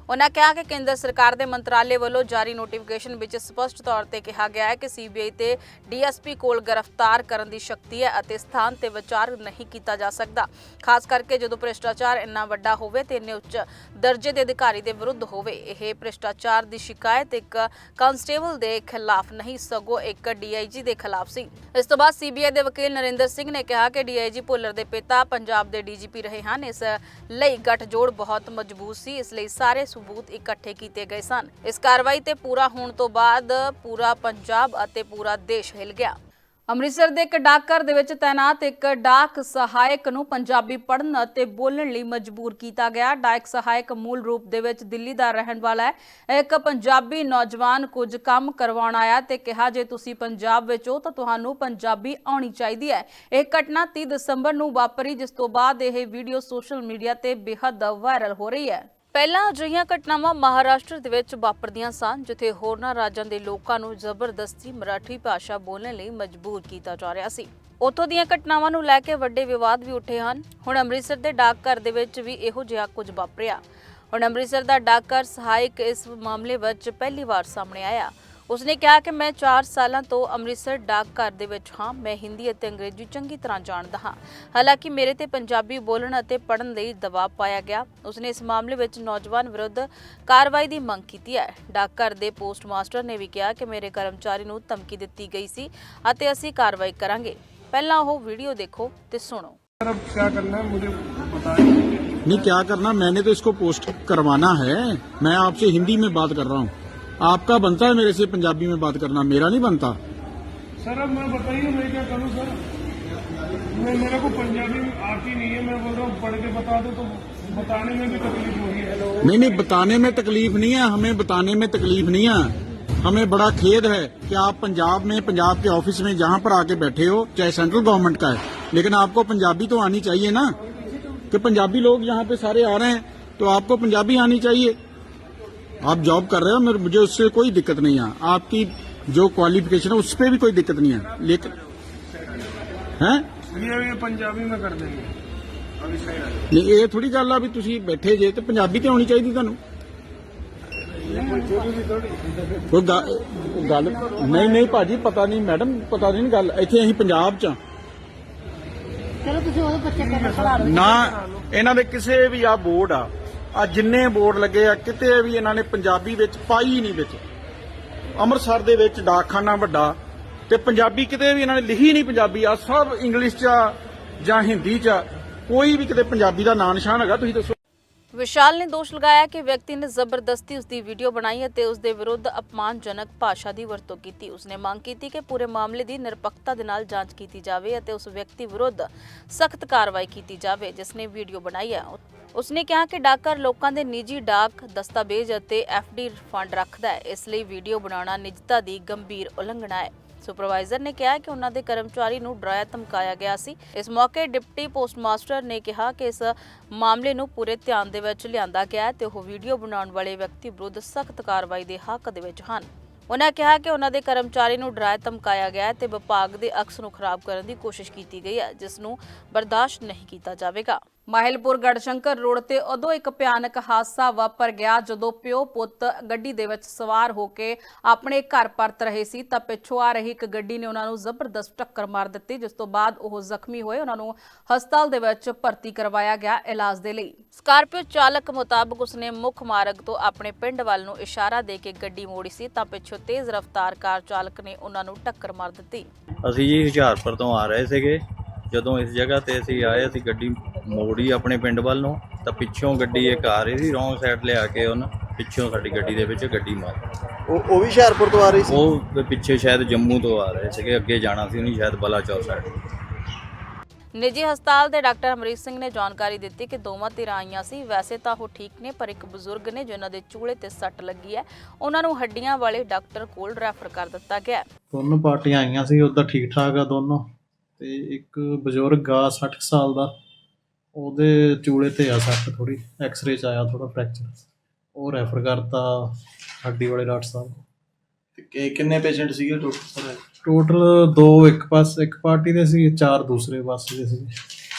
ਉਹਨਾਂ ਕਿਹਾ ਕਿ ਕੇਂਦਰ ਸਰਕਾਰ ਦੇ ਮੰਤਰਾਲੇ ਵੱਲੋਂ ਜਾਰੀ ਨੋਟੀਫਿਕੇਸ਼ਨ ਵਿੱਚ ਸਪਸ਼ਟ ਤੌਰ ਤੇ ਕਿਹਾ ਗਿਆ ਹੈ ਕਿ ਸੀਬੀਆਈ ਤੇ ਡੀਐਸਪੀ ਕੋਲ ਗ੍ਰਿਫਤਾਰ ਕਰਨ ਦੀ ਸ਼ਕਤੀ ਹੈ ਅਤੇ ਸਥਾਨ ਤੇ ਵਿਚਾਰ ਨਹੀਂ ਕੀਤਾ ਜਾ ਸਕਦਾ। ਖਾਸ ਕਰਕੇ ਜਦੋਂ ਭ੍ਰਿਸ਼ਟਾਚਾਰ ਇੰਨਾ ਵੱਡਾ ਹੋਵੇ ਤੇ ਇੰਨੇ ਉੱਚ ਦਰਜੇ ਦੇ ਅਧਿਕਾਰੀ ਦੇ ਵਿਰੁੱਧ ਹੋਵੇ, ਇਹ ਭ੍ਰਿਸ਼ਟਾਚਾਰ ਦੀ ਸ਼ਿਕਾਇਤ ਇੱਕ ਕਾਂਸਟੇਬਲ ਦੇ ਖਿਲਾਫ ਨਹੀਂ, ਸਗੋਂ ਇੱਕ ਡੀਆਈਜੀ ਦੇ ਖਿਲਾਫ ਸੀ। ਇਸ ਤੋਂ ਬਾਅਦ ਸੀਬੀਆਈ ਦੇ ਵਕੀਲ ਨਰਿੰਦਰ ਸਿੰਘ ਨੇ ਕਿਹਾ ਕਿ ਡੀਆਈਜੀ ਭੁੱਲਰ ਦੇ ਪਿਤਾ ਪੰਜਾਬ ਦੇ ਡੀਜੀਪੀ ਰਹੇ ਹਨ। ਇਸ ਲਈ ਗੱਠਜੋੜ ਬਹੁਤ ਮਜ਼ਬੂਤ ਸੀ। ਇਸ ਲਈ ਸਾਰੇ ਸਬੂਤ ਇਕੱਠੇ ਕੀਤੇ ਗਏ ਸਨ। ਇਸ ਕਾਰਵਾਈ ਤੇ ਪੂਰਾ ਹੋਣ ਤੋਂ ਬਾਅਦ ਪੂਰਾ ਪੰਜਾਬ ਅਤੇ ਪੂਰਾ ਦੇਸ਼ ਹਿਲ ਗਿਆ। ਅੰਮ੍ਰਿਤਸਰ ਦੇ ਇੱਕ ਡਾਕਘਰ ਦੇ ਵਿੱਚ ਤਾਇਨਾਤ ਇੱਕ ਡਾਕ ਸਹਾਇਕ ਨੂੰ ਪੰਜਾਬੀ ਪੜ੍ਹਨ ਅਤੇ ਬੋਲਣ ਲਈ ਮਜਬੂਰ ਕੀਤਾ ਗਿਆ। ਡਾਕ ਸਹਾਇਕ ਮੂਲ ਰੂਪ ਦੇ ਵਿੱਚ ਦਿੱਲੀ ਦਾ ਰਹਿਣ ਵਾਲਾ ਹੈ। ਇੱਕ ਪੰਜਾਬੀ ਨੌਜਵਾਨ ਕੁਝ ਕੰਮ ਕਰਵਾਉਣ ਆਇਆ ਤੇ ਕਿਹਾ, ਜੇ ਤੁਸੀਂ ਪੰਜਾਬ ਵਿੱਚ ਹੋ ਤਾਂ ਤੁਹਾਨੂੰ ਪੰਜਾਬੀ ਆਉਣੀ ਚਾਹੀਦੀ ਹੈ। ਇਹ ਘਟਨਾ 30 ਦਸੰਬਰ ਨੂੰ ਵਾਪਰੀ, ਜਿਸ ਤੋਂ ਬਾਅਦ ਇਹ ਵੀਡੀਓ ਸੋਸ਼ਲ ਮੀਡੀਆ ਤੇ ਬੇਹੱਦ ਵਾਇਰਲ ਹੋ ਰਹੀ ਹੈ। ਪਹਿਲਾਂ ਅਜਿਹੀਆਂ ਘਟਨਾਵਾਂ ਮਹਾਰਾਸ਼ਟਰ ਦੇ ਵਿੱਚ ਵਾਪਰਦੀਆਂ ਸਨ, ਜਿੱਥੇ ਹੋਰਨਾਂ ਰਾਜਾਂ ਦੇ ਲੋਕਾਂ ਨੂੰ ਜ਼ਬਰਦਸਤੀ ਮਰਾਠੀ ਭਾਸ਼ਾ ਬੋਲਣ ਲਈ ਮਜਬੂਰ ਕੀਤਾ ਜਾ ਰਿਹਾ ਸੀ। ਉੱਥੋਂ ਦੀਆਂ ਘਟਨਾਵਾਂ ਨੂੰ ਲੈ ਕੇ ਵੱਡੇ ਵਿਵਾਦ ਵੀ ਉੱਠੇ ਹਨ। ਹੁਣ ਅੰਮ੍ਰਿਤਸਰ ਦੇ ਡਾਕਘਰ ਦੇ ਵਿੱਚ ਵੀ ਇਹੋ ਜਿਹਾ ਕੁਝ ਵਾਪਰਿਆ। ਹੁਣ ਅੰਮ੍ਰਿਤਸਰ ਦਾ ਡਾਕਘਰ ਸਹਾਇਕ ਇਸ ਮਾਮਲੇ ਵਿੱਚ ਪਹਿਲੀ ਵਾਰ ਸਾਹਮਣੇ ਆਇਆ। ਉਸਨੇ ਕਿਹਾ ਕਿ ਮੈਂ 4 ਸਾਲਾਂ ਤੋਂ ਅੰਮ੍ਰਿਤਸਰ ਡਾਕਘਰ ਦੇ ਵਿੱਚ ਹਾਂ ਮੈਂ ਹਿੰਦੀ ਅਤੇ ਅੰਗਰੇਜ਼ੀ ਚੰਗੀ ਤਰ੍ਹਾਂ ਜਾਣਦਾ ਹਾਂ ਹਾਲਾਂਕਿ ਮੇਰੇ ਤੇ ਪੰਜਾਬੀ ਬੋਲਣ ਅਤੇ ਪੜ੍ਹਨ ਲਈ ਦਬਾਅ ਪਾਇਆ ਗਿਆ ਉਸਨੇ ਇਸ ਮਾਮਲੇ ਵਿੱਚ ਨੌਜਵਾਨ ਵਿਰੁੱਧ ਕਾਰਵਾਈ ਦੀ ਮੰਗ ਕੀਤੀ ਹੈ ਡਾਕਘਰ ਦੇ ਪੋਸਟ ਮਾਸਟਰ ਨੇ ਵੀ ਕਿਹਾ ਕਿ ਮੇਰੇ ਕਰਮਚਾਰੀ ਨੂੰ ਧਮਕੀ ਦਿੱਤੀ ਗਈ ਸੀ ਅਤੇ ਅਸੀਂ ਕਾਰਵਾਈ ਕਰਾਂਗੇ ਪਹਿਲਾਂ ਉਹ ਵੀਡੀਓ ਦੇਖੋ ਤੇ ਸੁਣੋ सर अब क्या करना है मुझे बताएं नहीं क्या करना मैंने तो इसको पोस्ट करवाना है मैं आपसे हिंदी में बात कर रहा हूँ आपका बनता है मेरे से पंजाबी में बात करना? मेरा नहीं बनता। सर अब मैं बताइए मैं क्या करूँ सर? मैं मेरे को पंजाबी आती नहीं है मैं बोल रहा हूँ पढ़ के बता दो तो बताने में भी तकलीफ़ होगी नहीं नहीं बताने में तकलीफ़ नहीं है हमें बताने में तकलीफ़ नहीं है। हमें बड़ा खेद है कि आप पंजाब में पंजाब के ऑफ़िस में जहाँ पर आके बैठे हो चाहे सेंट्रल गवर्नमेंट का है लेकिन आपको पंजाबी तो आनी चाहिए ना? कि पंजाबी लोग यहाँ पे सारे आ रहे हैं तो आपको पंजाबी आनी चाहिए। आप जॉब कर रहे हो मेरे मुझे उससे कोई दिक्कत नहीं है आपकी जो क्वालिफिकेशन है उस पर भी कोई दिक्कत नहीं है लेकिन हैं ये ये पंजाबी में कर देंगे ਨਹੀਂ ਇਹ ਥੋੜੀ ਗੱਲ ਆ ਵੀ ਤੁਸੀਂ ਬੈਠੇ ਜੇ ਤੇ ਪੰਜਾਬੀ ਤੇ ਆਉਣੀ ਚਾਹੀਦੀ ਤੁਹਾਨੂੰ ਕੋਈ ਗ- ਗੱਲ ਨਹੀਂ ਨਹੀਂ ਭਾਜੀ ਪਤਾ ਨਹੀਂ ਮੈਡਮ ਪਤਾ ਨਹੀਂ ਗੱਲ ਇੱਥੇ ਅਸੀਂ ਪੰਜਾਬ ਚ ਆ। ਚਲੋ ਤੁਸੀਂ ਉਹਦੇ ਬੱਚੇ ਕਰ ਖੜਾ ਲਓ ਨਾ ਇਹਨਾਂ ਦੇ ਕਿਸੇ ਵੀ ਆ ਬੋਰਡ ਆ ਆ ਜਿੰਨੇ ਬੋਰਡ ਲੱਗੇ ਆ, ਕਿਤੇ ਵੀ ਇਹਨਾਂ ਨੇ ਪੰਜਾਬੀ ਵਿੱਚ ਪਾਈ ਨਹੀਂ ਵਿੱਚ। ਅੰਮ੍ਰਿਤਸਰ ਦੇ ਵਿੱਚ ਡਾਕਖਾਨਾ ਵੱਡਾ ਤੇ ਪੰਜਾਬੀ ਕਿਤੇ ਵੀ ਇਹਨਾਂ ਨੇ ਲਿਖੀ ਨਹੀਂ ਪੰਜਾਬੀ, ਆ ਸਭ ਇੰਗਲਿਸ਼ ਚ ਜਾਂ ਹਿੰਦੀ ਚ ਕੋਈ ਵੀ ਕਿਤੇ ਪੰਜਾਬੀ ਦਾ ਨਾਂ ਨਿਸ਼ਾਨ ਹੈਗਾ, ਤੁਸੀਂ ਦੱਸੋ। ਵਿਸ਼ਾਲ ਨੇ ਦੋਸ਼ ਲਗਾਇਆ ਕਿ ਵਿਅਕਤੀ ਨੇ ਜ਼ਬਰਦਸਤੀ ਉਸ ਦੀ ਵੀਡੀਓ ਬਣਾਈ ਅਤੇ ਉਸ ਦੇ ਵਿਰੁੱਧ ਅਪਮਾਨਜਨਕ ਭਾਸ਼ਾ ਦੀ ਵਰਤੋਂ ਕੀਤੀ। ਉਸਨੇ ਮੰਗ ਕੀਤੀ ਕਿ ਪੂਰੇ ਮਾਮਲੇ ਦੀ ਨਿਰਪੱਖਤਾ ਦੇ ਨਾਲ ਜਾਂਚ ਕੀਤੀ ਜਾਵੇ ਅਤੇ ਉਸ ਵਿਅਕਤੀ ਵਿਰੁੱਧ ਸਖਤ ਕਾਰਵਾਈ ਕੀਤੀ ਜਾਵੇ, ਜਿਸ ਨੇ ਵੀਡੀਓ ਬਣਾਈ ਹੈ। ਉਸਨੇ ਕਿਹਾ ਕਿ ਡਾਕਰ ਲੋਕਾਂ ਦੇ ਨਿੱਜੀ ਡਾਕ ਦਸਤਾਵੇਜ਼ ਅਤੇ ਡੀ ਫੰਡ ਰੱਖਦਾ ਹੈ। ਇਸ ਲਈ ਵੀਡੀਓ ਬਣਾਉਣਾ ਨਿਜਤਾ ਦੀ ਗੰਭੀਰ ਉਲੰਘਣਾ ਹੈ। ਸੁਪਰਵਾਈਜ਼ਰ ਨੇ ਕਿਹਾ ਕਿ ਉਹਨਾਂ ਦੇ ਕਰਮਚਾਰੀ ਨੂੰ ਡਰਾਇਆ, ਧਮਕਾਇਆ ਗਿਆ ਸੀ। ਇਸ ਮੌਕੇ ਡਿਪਟੀ ਪੋਸਟਮਾਸਟਰ ਨੇ ਕਿਹਾ ਕਿ ਇਸ ਮਾਮਲੇ ਨੂੰ ਪੂਰੇ ਧਿਆਨ ਦੇ ਵਿੱਚ ਲਿਆਂਦਾ ਗਿਆ ਤੇ ਉਹ ਵੀਡੀਓ ਬਣਾਉਣ ਵਾਲੇ ਵਿਅਕਤੀ ਵਿਰੁੱਧ ਸਖਤ ਕਾਰਵਾਈ ਦੇ ਹੱਕ ਦੇ ਵਿੱਚ ਹਨ। ਉਹਨਾਂ ਕਿਹਾ ਕਿ ਉਹਨਾਂ ਦੇ ਕਰਮਚਾਰੀ ਨੂੰ ਡਰਾਇਆ, ਧਮਕਾਇਆ ਗਿਆ ਤੇ ਵਿਭਾਗ ਦੇ ਅਕਸ ਨੂੰ ਖਰਾਬ ਕਰਨ ਦੀ ਕੋਸ਼ਿਸ਼ ਕੀਤੀ ਗਈ ਹੈ, ਜਿਸ ਨੂੰ ਬਰਦਾਸ਼ਤ ਨਹੀਂ ਕੀਤਾ ਜਾਵੇਗਾ। ਮਾਹਿਲਪੁਰ ਗੜਸ਼ੰਕਰ ਰੋਡ ਤੇ ਉਦੋਂ ਇੱਕ ਭਿਆਨਕ ਹਾਦਸਾ ਵਾਪਰ ਗਿਆ ਜਦੋਂ ਪਿਓ ਪੁੱਤ ਗੱਡੀ ਦੇ ਵਿੱਚ ਸਵਾਰ ਹੋ ਕੇ ਆਪਣੇ ਘਰ ਪਰਤ ਰਹੇ ਸੀ। ਤਾਂ ਪਿੱਛੋਂ ਆ ਰਹੀ ਇੱਕ ਗੱਡੀ ਨੇ ਉਹਨਾਂ ਨੂੰ ਜ਼ਬਰਦਸਤ ਟੱਕਰ ਮਾਰ ਦਿੱਤੀ, ਜਿਸ ਤੋਂ ਬਾਅਦ ਉਹ ਜ਼ਖਮੀ ਹੋਏ। ਉਹਨਾਂ ਨੂੰ ਹਸਪਤਾਲ ਦੇ ਵਿੱਚ ਭਰਤੀ ਕਰਵਾਇਆ ਗਿਆ ਇਲਾਜ ਦੇ ਲਈ। ਸਕਾਰਪੀਓ ਚਾਲਕ ਮੁਤਾਬਕ ਉਸਨੇ ਮੁੱਖ ਮਾਰਗ ਤੋਂ ਆਪਣੇ ਪਿੰਡ ਵੱਲ ਨੂੰ ਇਸ਼ਾਰਾ ਦੇ ਕੇ ਗੱਡੀ ਮੋੜੀ ਸੀ। ਤਾਂ ਪਿੱਛੋਂ ਤੇਜ਼ ਰਫ਼ਤਾਰ ਕਾਰ ਚਾਲਕ ਨੇ ਉਹਨਾਂ ਨੂੰ ਟੱਕਰ ਮਾਰ ਦਿੱਤੀ। ਅਸੀਂ ਜੀ ਹੁਸ਼ਿਆਰਪੁਰ ਤੋਂ ਆ ਰਹੇ ਸੀਗੇ। ਜਦੋਂ ਇਸ ਜਗ੍ਹਾ ਤੇ ਅਸੀਂ ਆਏ, ਅਸੀਂ ਗੱਡੀ ਮੋੜੀ ਆਪਣੇ ਪਿੰਡ ਵੱਲ ਨੂੰ ਤਾਂ ਪਿੱਛੋਂ ਗੱਡੀ ਇੱਕ ਆ ਰਹੀ ਸੀ ਰੋਂਗ ਸਾਈਡ ਲਿਆ ਕੇ ਉਹਨ ਪਿੱਛੋਂ ਸਾਡੀ ਗੱਡੀ ਦੇ ਵਿੱਚ ਗੱਡੀ ਮਾਰ ਉਹ ਉਹ ਵੀ ਹੁਸ਼ਿਆਰਪੁਰ ਤੋਂ ਆ ਰਹੀ ਸੀ? ਉਹ ਪਿੱਛੇ ਸ਼ਾਇਦ ਜੰਮੂ ਤੋਂ ਆ ਰਹੇ ਸੀਗੇ ਅੱਗੇ ਜਾਣਾ ਸੀ ਉਹਨੇ ਸ਼ਾਇਦ ਬਲਾਚੌਰ ਸਾਈਡ ਨਿੱਜੀ ਹਸਪਤਾਲ ਦੇ ਡਾਕਟਰ ਅਮਰੀਤ ਸਿੰਘ ਨੇ ਜਾਣਕਾਰੀ ਦਿੱਤੀ ਕਿ ਦੋਵਾਂ ਧਿਰਾਂ ਆਈਆਂ ਸੀ। ਵੈਸੇ ਤਾਂ ਉਹ ਠੀਕ ਨੇ ਪਰ ਇੱਕ ਬਜ਼ੁਰਗ ਨੇ ਜਿਨ੍ਹਾਂ ਦੇ ਚੂਲੇ ਤੇ ਸੱਟ ਲੱਗੀ ਹੈ ਉਹਨਾਂ ਨੂੰ ਹੱਡੀਆਂ ਵਾਲੇ ਡਾਕਟਰ ਕੋਲ ਰੈਫਰ ਕਰ ਦਿੱਤਾ ਗਿਆ ਹੈ। ਦੋਨੋਂ ਪਾਰਟੀਆਂ ਆਈਆਂ ਸੀ ਉਹਦਾ ਠੀਕ ਠਾਕ ਆ ਦੋਨੋਂ। ਤੇ ਇੱਕ ਬਜ਼ੁਰਗ ਆ 60 ਕੁ ਸਾਲ ਦਾ। ਉਹਦੇ ਚੂਲੇ ਤੇ ਆ ਸੱਟ ਥੋੜੀ ਐਕਸ-ਰੇ ਚ ਆਇਆ ਥੋੜਾ ਫ੍ਰੈਕਚਰ ਉਹ ਰੈਫਰ ਕਰਤਾ ਹੱਡੀ ਵਾਲੇ ਡਾਕਟਰ ਸਾਹਿਬ ਤੇ ਕਿ- ਕਿੰਨੇ ਪੇਸ਼ੈਂਟ ਸੀਗੇ ਟੋਟਲ ਟੋਟਲ ਦੋ ਇੱਕ ਪਾਸ ਇੱਕ ਪਾਰਟੀ ਦੇ ਸੀ ਚਾਰ ਦੂਸਰੇ ਪਾਸੇ ਦੇ ਸੀ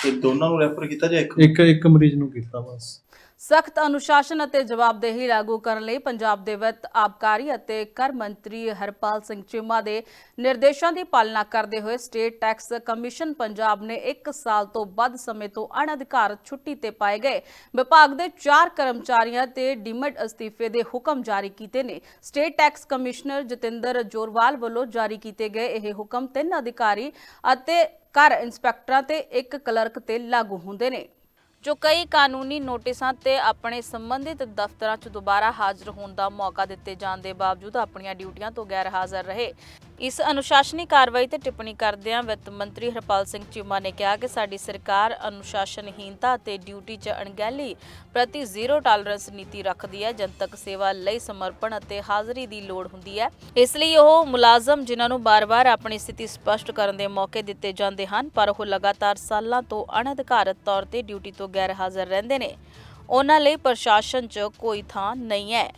ਤੇ ਦੋਨਾਂ ਨੂੰ ਰੈਫਰ ਕੀਤਾ ਜਾਂ ਇੱਕ ਇੱਕ ਇੱਕ ਮਰੀਜ਼ ਨੂੰ ਕੀਤਾ ਬਸ। ਸਖਤ ਅਨੁਸ਼ਾਸਨ ਅਤੇ ਜਵਾਬਦੇਹੀ ਲਾਗੂ ਕਰਨ ਲਈ ਪੰਜਾਬ ਦੇ ਵਿੱਤ ਆਬਕਾਰੀ ਅਤੇ ਕਰ ਮੰਤਰੀ ਹਰਪਾਲ ਸਿੰਘ ਚੀਮਾ ਦੇ ਨਿਰਦੇਸ਼ਾਂ ਦੀ ਪਾਲਣਾ ਕਰਦੇ ਹੋਏ ਸਟੇਟ ਟੈਕਸ ਕਮਿਸ਼ਨ ਪੰਜਾਬ ਨੇ 1 ਸਾਲ ਤੋਂ ਵੱਧ ਸਮੇਂ ਤੋਂ ਅਣਅਧਿਕਾਰਤ ਛੁੱਟੀ ਤੇ ਪਾਏ ਗਏ। ਵਿਭਾਗ ਦੇ 4 ਕਰਮਚਾਰੀਆਂ ਤੇ ਡਿਮਡ ਅਸਤੀਫੇ ਦੇ ਹੁਕਮ ਜਾਰੀ ਕੀਤੇ ਨੇ। State tax commissioner Jatinder Jorwal ਵੱਲੋਂ ਜਾਰੀ ਕੀਤੇ ਗਏ ਇਹ ਹੁਕਮ ਤਿੰਨ ਅਧਿਕਾਰੀ ਅਤੇ ਕਰ ਇੰਸਪੈਕਟਰਾਂ ਤੇ ਇੱਕ ਕਲਰਕ ਤੇ ਲਾਗੂ ਹੁੰਦੇ ਨੇ। ਜੋ ਕਈ ਕਾਨੂੰਨੀ ਨੋਟਿਸਾਂ ਤੇ ਆਪਣੇ ਸੰਬੰਧਿਤ ਦਫ਼ਤਰਾਂ 'ਚ ਦੁਬਾਰਾ ਹਾਜ਼ਰ ਹੋਣ ਦਾ ਮੌਕਾ ਦਿੱਤੇ ਜਾਣ ਦੇ ਬਾਵਜੂਦ ਆਪਣੀਆਂ ਡਿਊਟੀਆਂ ਤੋਂ ਗੈਰ ਹਾਜ਼ਰ ਰਹੇ। ਇਸ ਅਨੁਸ਼ਾਸਨੀ ਕਾਰਵਾਈ ਤੇ ਟਿੱਪਣੀ ਕਰਦਿਆਂ ਵਿੱਤ ਮੰਤਰੀ ਹਰਪਾਲ ਸਿੰਘ ਚੀਮਾ ਨੇ ਕਿਹਾ ਕਿ ਸਾਡੀ ਸਰਕਾਰ ਅਨੁਸ਼ਾਸਨਹੀਨਤਾ ਤੇ ਡਿਊਟੀ 'ਚ ਅਣਗਹਿਲੀ ਪ੍ਰਤੀ ਜ਼ੀਰੋ ਟਾਲਰੈਂਸ ਨੀਤੀ ਰੱਖਦੀ ਹੈ ਜਨਤਕ ਸੇਵਾ ਲਈ ਸਮਰਪਣ ਅਤੇ ਹਾਜ਼ਰੀ ਦੀ ਲੋੜ ਹੁੰਦੀ ਹੈ ਇਸ ਲਈ ਉਹ ਮੁਲਾਜ਼ਮ ਜਿਨ੍ਹਾਂ ਨੂੰ ਬਾਰ-ਬਾਰ ਆਪਣੀ ਸਥਿਤੀ ਸਪਸ਼ਟ ਕਰਨ ਦੇ ਮੌਕੇ ਦਿੱਤੇ ਜਾਂਦੇ ਹਨ ਪਰ ਉਹ ਲਗਾਤਾਰ ਸਾਲਾਂ ਤੋਂ ਅਣਅਧਿਕਾਰਤ ਤੌਰ ਤੇ ਡਿਊਟੀ ਤੋਂ ਗੈਰ ਹਾਜ਼ਰ ਰਹਿੰਦੇ ਨੇ ਉਹਨਾਂ ਲਈ ਪ੍ਰਸ਼ਾਸਨ 'ਚ ਕੋਈ ਥਾਂ ਨਹੀਂ ਹੈ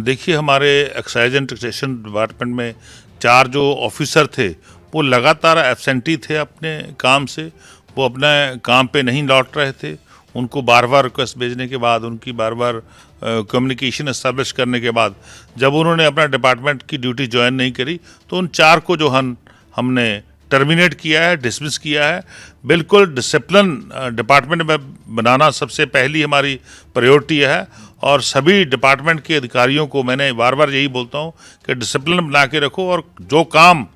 देखिए हमारे एक्साइज एंड टैक्सेशन डिपार्टमेंट में चार जो ऑफिसर थे, वो लगातार एबसेंटी थे अपने काम से। वो अपने काम पे नहीं लौट रहे थे। उनको बार बार रिक्वेस्ट भेजने के बाद, उनकी बार बार कम्युनिकेशन इस्टेब्लिश करने के बाद, जब उन्होंने अपना डिपार्टमेंट की ड्यूटी ज्वाइन नहीं करी तो उन चार को जो हम हमने टर्मिनेट किया है डिसमिस किया है। बिल्कुल डिसिप्लिन डिपार्टमेंट में बनाना सबसे पहली हमारी प्रायोरिटी है। और सभी डिपार्टमेंट के अधिकारियों को मैंने बार बार यही बोलता हूँ कि डिसिप्लिन बना के रखो और जो काम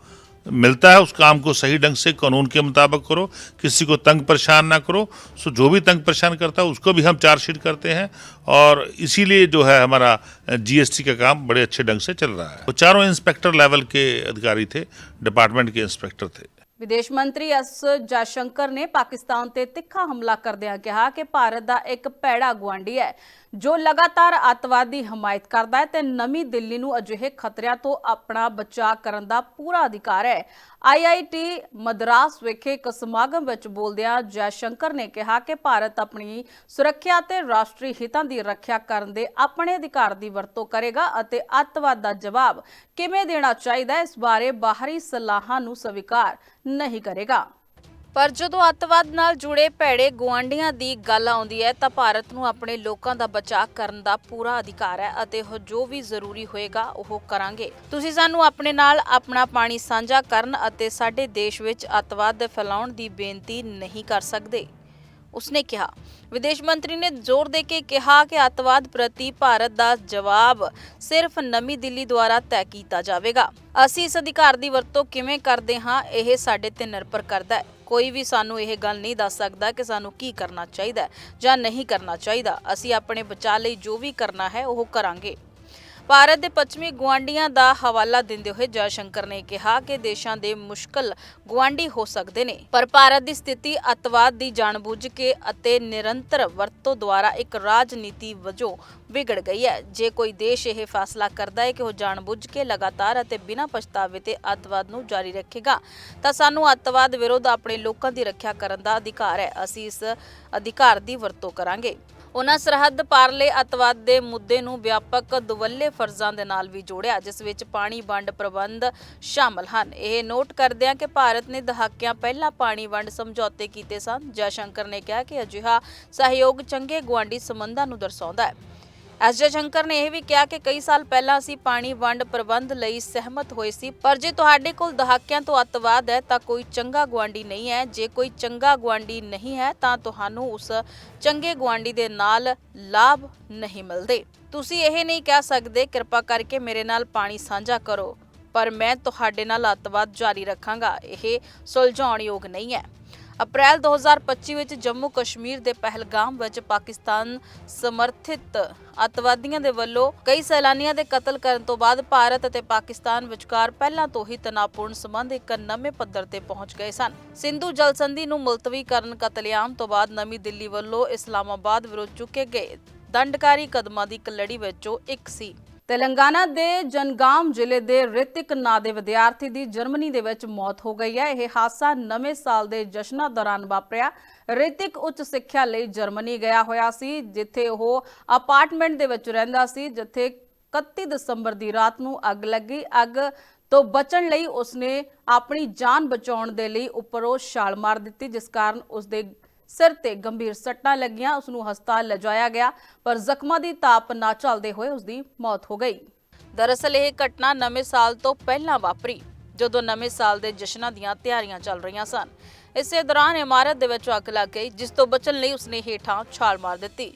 मिलता है उस काम को सही ढंग से कानून के मुताबिक करो, किसी को तंग परेशान ना करो। सो जो भी तंग परेशान करता है उसको भी हम चार्जशीट करते हैं और इसीलिए जो है हमारा जीएसटी का काम बड़े अच्छे ढंग से चल रहा है। वो चारों इंस्पेक्टर लेवल के अधिकारी थे, डिपार्टमेंट के इंस्पेक्टर थे। ਵਿਦੇਸ਼ ਮੰਤਰੀ ਐਸ ਜੈਸ਼ੰਕਰ ਨੇ ਪਾਕਿਸਤਾਨ ਤੇ ਤਿੱਖਾ ਹਮਲਾ ਕਰਦਿਆਂ ਕਿਹਾ ਕਿ ਭਾਰਤ ਦਾ ਇੱਕ ਭੈੜਾ ਗਵਾਂਢੀ ਹੈ, ਜੋ ਲਗਾਤਾਰ ਅੱਤਵਾਦੀ ਹਮਾਇਤ ਕਰਦਾ ਹੈ ਤੇ ਨਵੀਂ ਦਿੱਲੀ ਨੂੰ ਅਜਿਹੇ ਖਤਰਿਆਂ ਤੋਂ ਆਪਣਾ ਬਚਾਅ ਕਰਨ ਦਾ ਪੂਰਾ ਅਧਿਕਾਰ ਹੈ। ਆਈਆਈਟੀ ਮਦਰਾਸ ਵਿਖੇ ਇੱਕ ਸਮਾਗਮ ਵਿੱਚ ਬੋਲਦਿਆਂ ਜੈਸ਼ੰਕਰ ਨੇ ਕਿਹਾ ਕਿ ਭਾਰਤ ਆਪਣੀ ਸੁਰੱਖਿਆ ਤੇ ਰਾਸ਼ਟਰੀ ਹਿੱਤਾਂ ਦੀ ਰੱਖਿਆ ਕਰਨ ਦੇ ਆਪਣੇ ਅਧਿਕਾਰ ਦੀ ਵਰਤੋਂ ਕਰੇਗਾ ਅਤੇ ਅੱਤਵਾਦ ਦਾ ਜਵਾਬ ਕਿਵੇਂ ਦੇਣਾ ਚਾਹੀਦਾ ਇਸ ਬਾਰੇ ਬਾਹਰੀ ਸਲਾਹਾਂ ਨੂੰ ਸਵੀਕਾਰ। ਨਹੀਂ ਕਰੇਗਾ। ਪਰ ਜਦੋਂ ਅੱਤਵਾਦ ਨਾਲ ਜੁੜੇ ਭੈੜੇ ਗੁਆਂਢੀਆਂ ਦੀ ਗੱਲ ਆਉਂਦੀ ਹੈ, ਤਾਂ ਭਾਰਤ ਨੂੰ ਆਪਣੇ ਲੋਕਾਂ ਦਾ ਬਚਾਅ ਕਰਨ ਦਾ ਪੂਰਾ ਅਧਿਕਾਰ ਹੈ ਅਤੇ ਉਹ ਜੋ ਵੀ ਜ਼ਰੂਰੀ ਹੋਏਗਾ, ਉਹ ਕਰਾਂਗੇ। ਤੁਸੀਂ ਸਾਨੂੰ ਆਪਣੇ ਨਾਲ ਆਪਣਾ ਪਾਣੀ ਸਾਂਝਾ ਕਰਨ ਅਤੇ ਸਾਡੇ ਦੇਸ਼ ਵਿੱਚ ਅੱਤਵਾਦ ਫੈਲਾਉਣ ਦੀ ਬੇਨਤੀ ਨਹੀਂ ਕਰ ਸਕਦੇ। ਉਸਨੇ ਕਿਹਾ। ਵਿਦੇਸ਼ ਮੰਤਰੀ ਨੇ ਜ਼ੋਰ ਦੇ ਕੇ ਕਿਹਾ ਕਿ ਅੱਤਵਾਦ ਪ੍ਰਤੀ ਭਾਰਤ ਦਾ ਜਵਾਬ ਸਿਰਫ ਨਵੀਂ ਦਿੱਲੀ ਦੁਆਰਾ ਤੈਅ ਕੀਤਾ ਜਾਵੇਗਾ। ਅਸੀਂ ਇਸ ਅਧਿਕਾਰ ਦੀ ਵਰਤੋਂ ਕਿਵੇਂ ਕਰਦੇ ਹਾਂ, ਇਹ ਸਾਡੇ ਤੇ ਨਿਰਭਰ ਕਰਦਾ ਹੈ। ਕੋਈ ਵੀ ਸਾਨੂੰ ਇਹ ਗੱਲ ਨਹੀਂ ਦੱਸ ਸਕਦਾ ਕਿ ਸਾਨੂੰ ਕੀ ਕਰਨਾ ਚਾਹੀਦਾ ਜਾਂ ਨਹੀਂ ਕਰਨਾ ਚਾਹੀਦਾ। ਅਸੀਂ ਆਪਣੇ ਬਚਾਅ ਲਈ ਜੋ ਵੀ ਕਰਨਾ ਹੈ, ਉਹ ਕਰਾਂਗੇ। ਭਾਰਤ ਦੇ ਪੱਛਮੀ ਗੁਆਂਢੀਆਂ ਦਾ ਹਵਾਲਾ ਦਿੰਦੇ ਹੋਏ ਜੈਸ਼ੰਕਰ ਨੇ ਕਿਹਾ ਕਿ ਦੇਸ਼ਾਂ ਦੇ ਮੁਸ਼ਕਲ ਗੁਆਂਢੀ ਹੋ ਸਕਦੇ ਨੇ। ਪਰ ਭਾਰਤ ਦੀ ਸਥਿਤੀ ਅਤਵਾਦ ਦੀ ਜਾਣਬੁੱਝ ਕੇ ਅਤੇ ਨਿਰੰਤਰ ਵਰਤੋਂ ਦੁਆਰਾ ਇੱਕ ਰਾਜਨੀਤੀ ਵਜੋਂ ਵਿਗੜ ਗਈ ਹੈ। ਜੇ ਕੋਈ ਦੇਸ਼ ਇਹ ਫੈਸਲਾ ਕਰਦਾ ਹੈ ਕਿ ਉਹ ਜਾਣਬੁੱਝ ਕੇ ਲਗਾਤਾਰ ਅਤੇ ਬਿਨਾਂ ਪਛਤਾਵੇ ਤੇ ਅੱਤਵਾਦ ਨੂੰ ਜਾਰੀ ਰੱਖੇਗਾ, ਤਾਂ ਸਾਨੂੰ ਅੱਤਵਾਦ ਵਿਰੁੱਧ ਆਪਣੇ ਲੋਕਾਂ ਦੀ ਰੱਖਿਆ ਕਰਨ ਦਾ ਅਧਿਕਾਰ ਹੈ। ਅਸੀਂ ਇਸ ਅਧਿਕਾਰ ਦੀ ਵਰਤੋਂ ਕਰਾਂਗੇ। ਉਹਨਾਂ ਸਰਹੱਦ ਪਾਰਲੇ ਅਤਵਾਦ ਦੇ ਮੁੱਦੇ ਨੂੰ ਵਿਆਪਕ ਦੁਵੱਲੇ ਫਰਜ਼ਾਂ ਦੇ ਨਾਲ ਵੀ ਜੋੜਿਆ, ਜਿਸ ਵਿੱਚ ਪਾਣੀ ਵੰਡ ਪ੍ਰਬੰਧ ਸ਼ਾਮਲ ਹਨ। ਇਹ ਨੋਟ ਕਰਦਿਆਂ ਕਿ ਭਾਰਤ ਨੇ ਦਹਾਕਿਆਂ ਪਹਿਲਾਂ ਪਾਣੀ ਵੰਡ ਸਮਝੌਤੇ ਕੀਤੇ ਸਨ। ਜੈਸ਼ੰਕਰ ਨੇ ਕਿਹਾ ਕਿ ਅਜਿਹਾ ਸਹਿਯੋਗ ਚੰਗੇ ਗੁਆਂਢੀ ਸੰਬੰਧਾਂ ਨੂੰ ਦਰਸਾਉਂਦਾ ਹੈ। ਐਸ ਜਯਸ਼ੰਕਰ ਨੇ ਇਹ ਵੀ ਕਿਹਾ ਕਿ ਕਈ ਸਾਲ ਪਹਿਲਾਂ ਅਸੀਂ ਪਾਣੀ ਵੰਡ ਪ੍ਰਬੰਧ ਲਈ ਸਹਿਮਤ ਹੋਏ ਸੀ, ਪਰ ਜੇ ਤੁਹਾਡੇ ਕੋਲ ਦਹਾਕਿਆਂ ਤੋਂ ਅੱਤਵਾਦ ਹੈ ਤਾਂ ਕੋਈ ਚੰਗਾ ਗੁਆਂਢੀ ਨਹੀਂ ਹੈ, ਜੇ ਕੋਈ ਚੰਗਾ ਗੁਆਂਢੀ ਨਹੀਂ ਹੈ ਤਾਂ ਤੁਹਾਨੂੰ ਉਸ ਚੰਗੇ ਗੁਆਂਢੀ ਦੇ ਨਾਲ ਲਾਭ ਨਹੀਂ ਮਿਲਦੇ। ਤੁਸੀਂ ਇਹ ਨਹੀਂ ਕਹਿ ਸਕਦੇ, ਕਿਰਪਾ ਕਰਕੇ ਮੇਰੇ ਨਾਲ ਪਾਣੀ ਸਾਂਝਾ ਕਰੋ, ਪਰ ਮੈਂ ਤੁਹਾਡੇ ਨਾਲ ਅੱਤਵਾਦ ਜਾਰੀ ਰੱਖਾਂਗਾ, ਇਹ ਸੁਲਝਾਉਣ ਯੋਗ ਨਹੀਂ ਹੈ। ਅਪ੍ਰੈਲ 2025 ਵਿੱਚ ਜੰਮੂ ਕਸ਼ਮੀਰ ਦੇ ਪਹਿਲਗਾਮ ਵਿੱਚ ਪਾਕਿਸਤਾਨ ਸਮਰਥਿਤ ਅੱਤਵਾਦੀਆਂ ਦੇ ਵੱਲੋਂ ਕਈ ਸੈਲਾਨੀਆਂ ਦੇ ਕਤਲ ਕਰਨ ਤੋਂ ਬਾਅਦ ਭਾਰਤ ਅਤੇ ਪਾਕਿਸਤਾਨ ਵਿਚਕਾਰ ਪਹਿਲਾਂ ਤੋਂ ਹੀ ਤਣਾਅਪੂਰਨ ਸੰਬੰਧ ਇੱਕ ਨਵੇਂ ਪੱਧਰ ਤੇ ਪਹੁੰਚ ਗਏ ਸਨ। ਸਿੰਧੂ ਜਲ ਸੰਧੀ ਨੂੰ ਮੁਲਤਵੀ ਕਰਨ ਕਤਲੇਆਮ ਤੋਂ ਬਾਅਦ ਨਵੀਂ ਦਿੱਲੀ ਵੱਲੋਂ ਇਸਲਾਮਾਬਾਦ ਵਿਰੁੱਧ ਚੁੱਕੇ ਗਏ। ਦੰਡਕਾਰੀ ਕਦਮਾਂ ਦੀ ਇੱਕ ਲੜੀ ਵਿੱਚੋਂ ਇੱਕ ਸੀ। ਤੇਲੰਗਾਨਾ ਦੇ ਜਨਗਾਮ ਜ਼ਿਲ੍ਹੇ ਦੇ ਰਿਤਿਕ ਨਾਂ ਦੇ ਵਿਦਿਆਰਥੀ ਦੀ ਜਰਮਨੀ ਦੇ ਵਿੱਚ ਮੌਤ ਹੋ ਗਈ ਹੈ। ਇਹ ਹਾਦਸਾ ਨਵੇਂ ਸਾਲ ਦੇ ਜਸ਼ਨਾਂ ਦੌਰਾਨ ਵਾਪਰਿਆ। ਰਿਤਿਕ ਉੱਚ ਸਿੱਖਿਆ ਲਈ ਜਰਮਨੀ ਗਿਆ ਹੋਇਆ ਸੀ, ਜਿੱਥੇ ਉਹ ਅਪਾਰਟਮੈਂਟ ਦੇ ਵਿੱਚ ਰਹਿੰਦਾ ਸੀ, ਜਿੱਥੇ 31 ਦਸੰਬਰ ਦੀ ਰਾਤ ਨੂੰ ਅੱਗ ਲੱਗੀ। ਅੱਗ ਤੋਂ ਬਚਣ ਲਈ ਉਸਨੇ ਆਪਣੀ ਜਾਨ ਬਚਾਉਣ ਦੇ ਲਈ ਉੱਪਰੋਂ ਛਾਲ ਮਾਰ ਦਿੱਤੀ, ਜਿਸ ਕਾਰਨ ਉਸਦੇ ਸਿਰ ਤੇ ਗੰਭੀਰ ਸੱਟਾਂ ਲੱਗੀਆਂ ਉਸ ਨੂੰ ਹਸਪਤਾਲ ਲਿਜਾਇਆ ਗਿਆ, ਪਰ ਜ਼ਖਮਾਂ ਦੀ ਤਾਪ ਨਾ ਚੱਲਦੇ ਹੋਏ ਉਸ ਦੀ ਮੌਤ ਹੋ ਗਈ। ਦਰਅਸਲ ਇਹ ਘਟਨਾ ਨਵੇਂ ਸਾਲ ਤੋਂ ਪਹਿਲਾਂ ਵਾਪਰੀ, ਜਦੋਂ ਨਵੇਂ ਸਾਲ ਦੇ ਜਸ਼ਨਾਂ ਦੀਆਂ ਤਿਆਰੀਆਂ ਚੱਲ ਰਹੀਆਂ ਸਨ। ਇਸੇ ਦੌਰਾਨ ਇਮਾਰਤ ਦੇ ਵਿੱਚ ਅੱਗ ਲੱਗ ਗਈ, ਜਿਸ ਤੋਂ ਬਚਣ ਲਈ ਉਸਨੇ ਹੇਠਾਂ ਛਾਲ ਮਾਰ ਦਿੱਤੀ।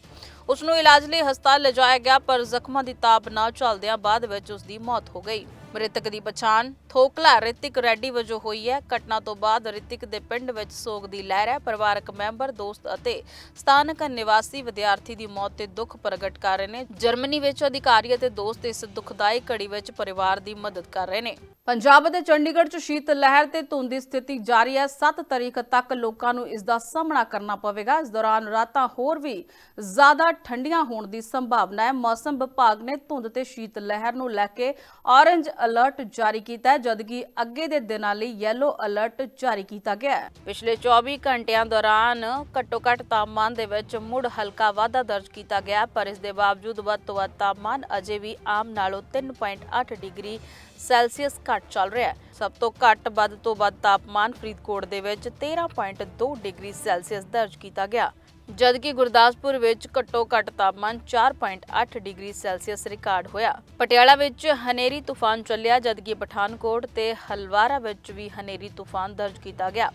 ਉਸ ਨੂੰ ਇਲਾਜ ਲਈ ਹਸਪਤਾਲ ਲਿਜਾਇਆ ਗਿਆ, ਪਰ ਜ਼ਖਮਾਂ ਦੀ ਤਾਪ ਨਾ ਚੱਲਦਿਆਂ ਬਾਅਦ ਵਿੱਚ ਉਸ ਦੀ ਮੌਤ ਹੋ ਗਈ। ਮ੍ਰਿਤਕ ਦੀ ਪਛਾਣ ਥੋਕਲਾ ਰਿਤਿਕ ਰੈਡੀ ਵਜੋਂ ਹੋਈ ਹੈ। ਘਟਨਾ ਤੋਂ ਬਾਅਦ ਰਿਤਿਕ ਦੇ ਪਿੰਡ ਵਿੱਚ ਸੋਗ ਦੀ ਲਹਿਰ ਹੈ। ਪਰਿਵਾਰਕ ਮੈਂਬਰ, ਦੋਸਤ ਅਤੇ ਸਥਾਨਕ ਨਿਵਾਸੀ ਵਿਦਿਆਰਥੀ ਦੀ ਮੌਤ ਤੇ ਦੁੱਖ ਪ੍ਰਗਟ ਕਰ ਰਹੇ ਨੇ। ਜਰਮਨੀ ਵਿੱਚ ਅਧਿਕਾਰੀ ਅਤੇ ਦੋਸਤ ਇਸ ਦੁਖਦਾਈ ਘੜੀ ਵਿੱਚ ਪਰਿਵਾਰ ਦੀ ਮਦਦ ਕਰ ਰਹੇ ਨੇ। ਪੰਜਾਬ ਅਤੇ ਚੰਡੀਗੜ੍ਹ 'ਚ ਸ਼ੀਤ ਲਹਿਰ ਤੇ ਧੁੰਦ ਦੀ ਸਥਿਤੀ ਜਾਰੀ ਹੈ। 7 ਤਰੀਕ ਤੱਕ ਲੋਕਾਂ ਨੂੰ ਇਸ ਦਾ ਸਾਹਮਣਾ ਕਰਨਾ ਪਵੇਗਾ। ਇਸ ਦੌਰਾਨ ਰਾਤਾਂ ਹੋਰ ਵੀ ਜ਼ਿਆਦਾ ਠੰਡੀਆਂ ਹੋਣ ਦੀ ਸੰਭਾਵਨਾ ਹੈ। ਮੌਸਮ ਵਿਭਾਗ ਨੇ ਧੁੰਦ ਤੇ ਸ਼ੀਤ ਲਹਿਰ ਨੂੰ ਲੈ ਕੇ ਔਰੇਂਜ ਅਲਰਟ ਜਾਰੀ ਕੀਤਾ ਹੈ, ਜਦਕਿ ਅੱਗੇ ਦੇ ਦਿਨਾਂ ਲਈ ਯੈਲੋ ਅਲਰਟ ਜਾਰੀ ਕੀਤਾ ਗਿਆ ਹੈ। ਪਿਛਲੇ 24 ਘੰਟਿਆਂ ਦੌਰਾਨ ਘੱਟੋ-ਘੱਟ ਤਾਪਮਾਨ ਦੇ ਵਿੱਚ ਮੁੜ ਹਲਕਾ ਵਾਧਾ ਦਰਜ ਕੀਤਾ ਗਿਆ ਪਰ ਇਸ ਦੇ ਬਾਵਜੂਦ ਵੱਧ ਤੋਂ ਵੱਧ ਤਾਪਮਾਨ ਅਜੇ ਵੀ ਆਮ ਨਾਲੋਂ 3.8 ਡਿਗਰੀ ਸੈਲਸੀਅਸ ਘੱਟ ਚੱਲ ਰਿਹਾ ਹੈ। ਸਭ ਤੋਂ ਘੱਟ ਵੱਧ ਤੋਂ ਵੱਧ ਤਾਪਮਾਨ ਫਰੀਦਕੋਟ ਦੇ ਵਿੱਚ 13.2 ਡਿਗਰੀ ਸੈਲਸੀਅਸ ਦਰਜ ਕੀਤਾ ਗਿਆ। ਜਦਕਿ ਗੁਰਦਾਸਪੁਰ ਵਿੱਚ ਘੱਟੋ ਘੱਟ ਤਾਪਮਾਨ 4.8 ਡਿਗਰੀ ਸੈਲਸੀਅਸ ਰਿਕਾਰਡ ਹੋਇਆ। ਪਟਿਆਲਾ ਵਿੱਚ ਹਨੇਰੀ ਤੂਫਾਨ ਚੱਲਿਆ, ਜਦਕਿ ਪਠਾਨਕੋਟ ਤੇ ਹਲਵਾਰਾ ਵਿੱਚ ਵੀ ਹਨੇਰੀ ਤੂਫਾਨ ਦਰਜ ਕੀਤਾ ਗਿਆ।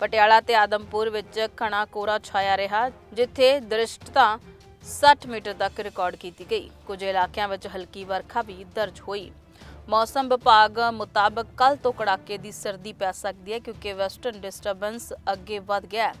ਪਟਿਆਲਾ ਤੇ ਆਦਮਪੁਰ ਵਿੱਚ ਘਣਾ ਕੋਰਾ ਛਾਇਆ ਰਿਹਾ, ਜਿੱਥੇ ਦ੍ਰਿਸ਼ਟਤਾ 60 ਮੀਟਰ ਤੱਕ ਰਿਕਾਰਡ ਕੀਤੀ ਗਈ। ਕੁਝ ਇਲਾਕਿਆਂ ਵਿੱਚ ਹਲਕੀ ਵਰਖਾ ਵੀ ਦਰਜ ਹੋਈ। ਮੌਸਮ ਵਿਭਾਗ ਮੁਤਾਬਕ ਕੱਲ ਤੋਂ ਕੜਾਕੇ ਦੀ ਸਰਦੀ ਪੈ ਸਕਦੀ ਹੈ ਕਿਉਂਕਿ ਵੈਸਟਰਨ ਡਿਸਟਰਬੈਂਸ ਅੱਗੇ ਵੱਧ ਗਿਆ ਹੈ।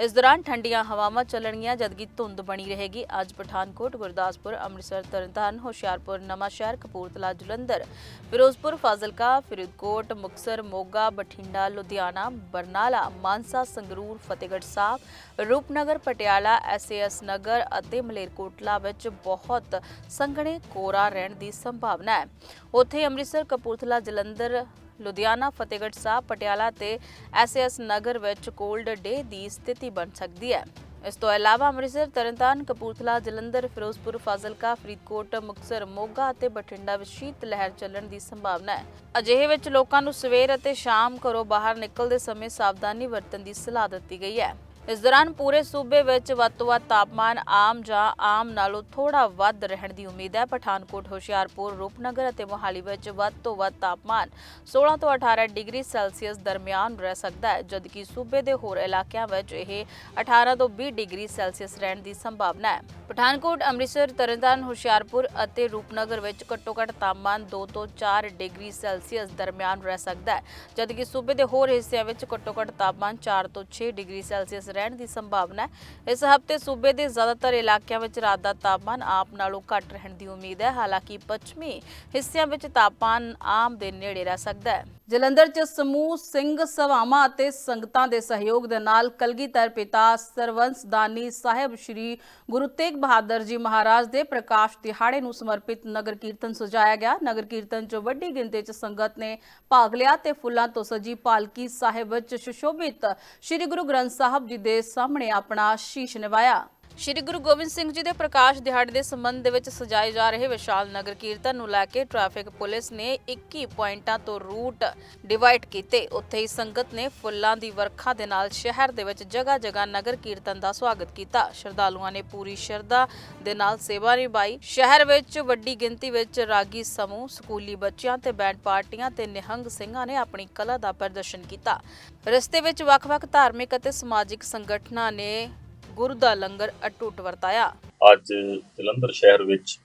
ਇਸ ਦੌਰਾਨ ਠੰਡੀਆਂ ਹਵਾਵਾਂ ਚੱਲਣਗੀਆਂ ਜਦਕਿ ਧੁੰਦ ਬਣੀ ਰਹੇਗੀ। ਅੱਜ ਪਠਾਨਕੋਟ, ਗੁਰਦਾਸਪੁਰ, ਅੰਮ੍ਰਿਤਸਰ, ਤਰਨਤਾਰਨ, ਹੁਸ਼ਿਆਰਪੁਰ, ਨਵਾਂਸ਼ਹਿਰ, ਕਪੂਰਥਲਾ, ਜਲੰਧਰ, ਫਿਰੋਜ਼ਪੁਰ, ਫਾਜ਼ਿਲਕਾ, ਫਰੀਦਕੋਟ ਮੁਕਸਰ ਮੋਗਾ, ਬਠਿੰਡਾ, ਲੁਧਿਆਣਾ, ਬਰਨਾਲਾ, ਮਾਨਸਾ, ਸੰਗਰੂਰ, ਫਤਿਹਗੜ੍ਹ ਸਾਹਿਬ, ਰੂਪਨਗਰ, ਪਟਿਆਲਾ, ਐਸਏਐਸ ਨਗਰ ਅਤੇ ਮਲੇਰਕੋਟਲਾ ਵਿੱਚ ਬਹੁਤ ਸੰਘਣੇ ਕੋਰਾ ਰਹਿਣ ਦੀ ਸੰਭਾਵਨਾ ਹੈ। ਉੱਥੇ ਅੰਮ੍ਰਿਤਸਰ, ਕਪੂਰਥਲਾ, ਜਲੰਧਰ ਲੁਧਿਆਣਾ, ਫਤਿਹਗੜ੍ਹ ਸਾਹਿਬ, ਪਟਿਆਲਾ ਤੇ ਐਸਐਸ ਨਗਰ ਵਿੱਚ ਕੋਲਡ ਡੇ ਦੀ ਸਥਿਤੀ ਬਣ ਸਕਦੀ ਹੈ। ਇਸ ਤੋਂ ਇਲਾਵਾ ਅੰਮ੍ਰਿਤਸਰ, ਤਰਨਤਾਰਨ, ਕਪੂਰਥਲਾ, ਜਲੰਧਰ, ਫਿਰੋਜ਼ਪੁਰ, ਫਾਜ਼ਿਲਕਾ, ਫਰੀਦਕੋਟ, ਮੁਕਤਸਰ, ਮੋਗਾ ਅਤੇ ਬਠਿੰਡਾ ਵਿੱਚ ਸ਼ੀਤ ਲਹਿਰ ਚੱਲਣ ਦੀ ਸੰਭਾਵਨਾ ਹੈ। ਅਜਿਹੇ ਵਿੱਚ ਲੋਕਾਂ ਨੂੰ ਸਵੇਰ ਅਤੇ ਸ਼ਾਮ ਘਰੋਂ ਬਾਹਰ ਨਿਕਲਦੇ ਸਮੇਂ ਸਾਵਧਾਨੀ ਵਰਤਣ ਦੀ ਸਲਾਹ ਦਿੱਤੀ ਗਈ ਹੈ। ਇਸ ਦੌਰਾਨ ਪੂਰੇ ਸੂਬੇ ਵਿੱਚ ਵੱਧ ਤੋਂ ਵੱਧ ਤਾਪਮਾਨ ਆਮ ਜਾਂ ਆਮ ਨਾਲੋਂ ਥੋੜਾ ਵੱਧ ਰਹਿਣ ਦੀ ਉਮੀਦ ਹੈ। ਪਠਾਨਕੋਟ, ਹੁਸ਼ਿਆਰਪੁਰ, ਰੂਪਨਗਰ ਅਤੇ ਮੋਹਾਲੀ ਵਿੱਚ ਵੱਧ ਤੋਂ ਵੱਧ ਤਾਪਮਾਨ 16 ਤੋਂ 18 ਡਿਗਰੀ ਸੈਲਸੀਅਸ ਦਰਮਿਆਨ ਰਹਿ ਸਕਦਾ ਹੈ, ਜਦਕਿ ਸੂਬੇ ਦੇ ਹੋਰ ਇਲਾਕਿਆਂ ਵਿੱਚ ਇਹ 18 ਤੋਂ 20 ਡਿਗਰੀ ਸੈਲਸੀਅਸ ਰਹਿਣ ਦੀ ਸੰਭਾਵਨਾ ਹੈ। ਪਠਾਨਕੋਟ, ਅੰਮ੍ਰਿਤਸਰ, ਤਰਨਤਾਰਨ, ਹੁਸ਼ਿਆਰਪੁਰ ਅਤੇ ਰੂਪਨਗਰ ਵਿੱਚ ਘੱਟੋ-ਘੱਟ ਤਾਪਮਾਨ 2 ਤੋਂ 4 ਡਿਗਰੀ ਸੈਲਸੀਅਸ ਦਰਮਿਆਨ ਰਹਿ ਸਕਦਾ ਹੈ, ਜਦਕਿ ਸੂਬੇ ਦੇ ਹੋਰ ਹਿੱਸਿਆਂ ਵਿੱਚ ਘੱਟੋ-ਘੱਟ ਤਾਪਮਾਨ 4 ਤੋਂ 6 ਡਿਗਰੀ ਸੈਲਸੀਅਸ ਰਹਿਣ ਦੀ ਸੰਭਾਵਨਾ ਹੈ। ਇਸ ਹਫ਼ਤੇ ਸੂਬੇ ਦੇ ਜ਼ਿਆਦਾਤਰ ਇਲਾਕਿਆਂ ਵਿੱਚ ਰਾਤ ਦਾ ਤਾਪਮਾਨ ਆਪ ਨਾਲੋਂ ਘੱਟ ਰਹਿਣ ਦੀ ਉਮੀਦ ਹੈ। ਹਾਲਾਂਕਿ ਪੱਛਮੀ ਹਿੱਸਿਆਂ ਵਿੱਚ ਤਾਪਮਾਨ ਆਮ ਦੇ ਨੇੜੇ ਰਹਿ ਸਕਦਾ ਹੈ। ਜਲੰਧਰ 'ਚ ਸਮੂਹ ਸਿੰਘ ਸਭਾਵਾਂ ਅਤੇ ਸੰਗਤਾਂ ਦੇ ਸਹਿਯੋਗ ਦੇ ਨਾਲ ਕਲਗੀਧਰ ਪਿਤਾ ਸਰਵੰਸ ਦਾਨੀ ਸਾਹਿਬ ਸ੍ਰੀ ਗੁਰੂ ਤੇਗ ਬਹਾਦਰ ਜੀ ਮਹਾਰਾਜ ਦੇ ਪ੍ਰਕਾਸ਼ ਦਿਹਾੜੇ ਨੂੰ ਸਮਰਪਿਤ ਨਗਰ ਕੀਰਤਨ ਸਜਾਇਆ ਗਿਆ। ਨਗਰ ਕੀਰਤਨ 'ਚ ਵੱਡੀ ਗਿਣਤੀ 'ਚ ਸੰਗਤ ਨੇ ਭਾਗ ਲਿਆ ਤੇ ਫੁੱਲਾਂ ਤੋਂ ਸਜੀ ਪਾਲਕੀ ਸਾਹਿਬ ਵਿੱਚ ਸੁਸ਼ੋਭਿਤ ਸ੍ਰੀ ਗੁਰੂ ਗ੍ਰੰਥ ਸਾਹਿਬ ਜੀ ਦੇ ਸਾਹਮਣੇ ਆਪਣਾ ਸ਼ੀਸ਼ ਨਿਵਾਇਆ। ਸ਼੍ਰੀ ਗੁਰੂ ਗੋਬਿੰਦ ਸਿੰਘ ਜੀ ਦੇ ਪ੍ਰਕਾਸ਼ ਦਿਹਾੜੇ ਦੇ ਸੰਬੰਧ ਦੇ ਵਿੱਚ ਸਜਾਏ ਜਾ ਰਹੇ ਵਿਸ਼ਾਲ ਨਗਰ ਕੀਰਤਨ ਨੂੰ ਲੈ ਕੇ ਟ੍ਰੈਫਿਕ ਪੁਲਿਸ ਨੇ 21 ਪੁਆਇੰਟਾਂ ਤੋਂ ਰੂਟ ਡਿਵਾਈਡ ਕੀਤੇ। ਉੱਥੇ ਹੀ ਸੰਗਤ ਨੇ ਫੁੱਲਾਂ ਦੀ ਵਰਖਾ ਦੇ ਨਾਲ ਸ਼ਹਿਰ ਦੇ ਵਿੱਚ ਜਗ੍ਹਾ ਜਗ੍ਹਾ ਨਗਰ ਕੀਰਤਨ ਦਾ ਸਵਾਗਤ ਕੀਤਾ। ਸ਼ਰਧਾਲੂਆਂ ਨੇ ਪੂਰੀ ਸ਼ਰਧਾ ਦੇ ਨਾਲ ਸੇਵਾ ਨਿਭਾਈ। ਸ਼ਹਿਰ ਵਿੱਚ ਵੱਡੀ ਗਿਣਤੀ ਵਿੱਚ ਰਾਗੀ ਸਮੂਹ, ਸਕੂਲੀ ਬੱਚਿਆਂ ਤੇ ਬੈਂਡ ਪਾਰਟੀਆਂ ਤੇ ਨਿਹੰਗ ਸਿੰਘਾਂ ਨੇ ਆਪਣੀ ਕਲਾ ਦਾ ਪ੍ਰਦਰਸ਼ਨ ਕੀਤਾ। ਰਸਤੇ ਵਿੱਚ ਵੱਖ-ਵੱਖ ਧਾਰਮਿਕ ਅਤੇ ਸਮਾਜਿਕ ਸੰਗਠਨਾਂ ਨੇ ਗੁਰੂ ਦਾ ਲੰਗਰ ਅਟੁੱਟ ਵਰਤਾਇਆ। ਅੱਜ ਜਲੰਧਰ ਸ਼ਹਿਰ ਵਿੱਚ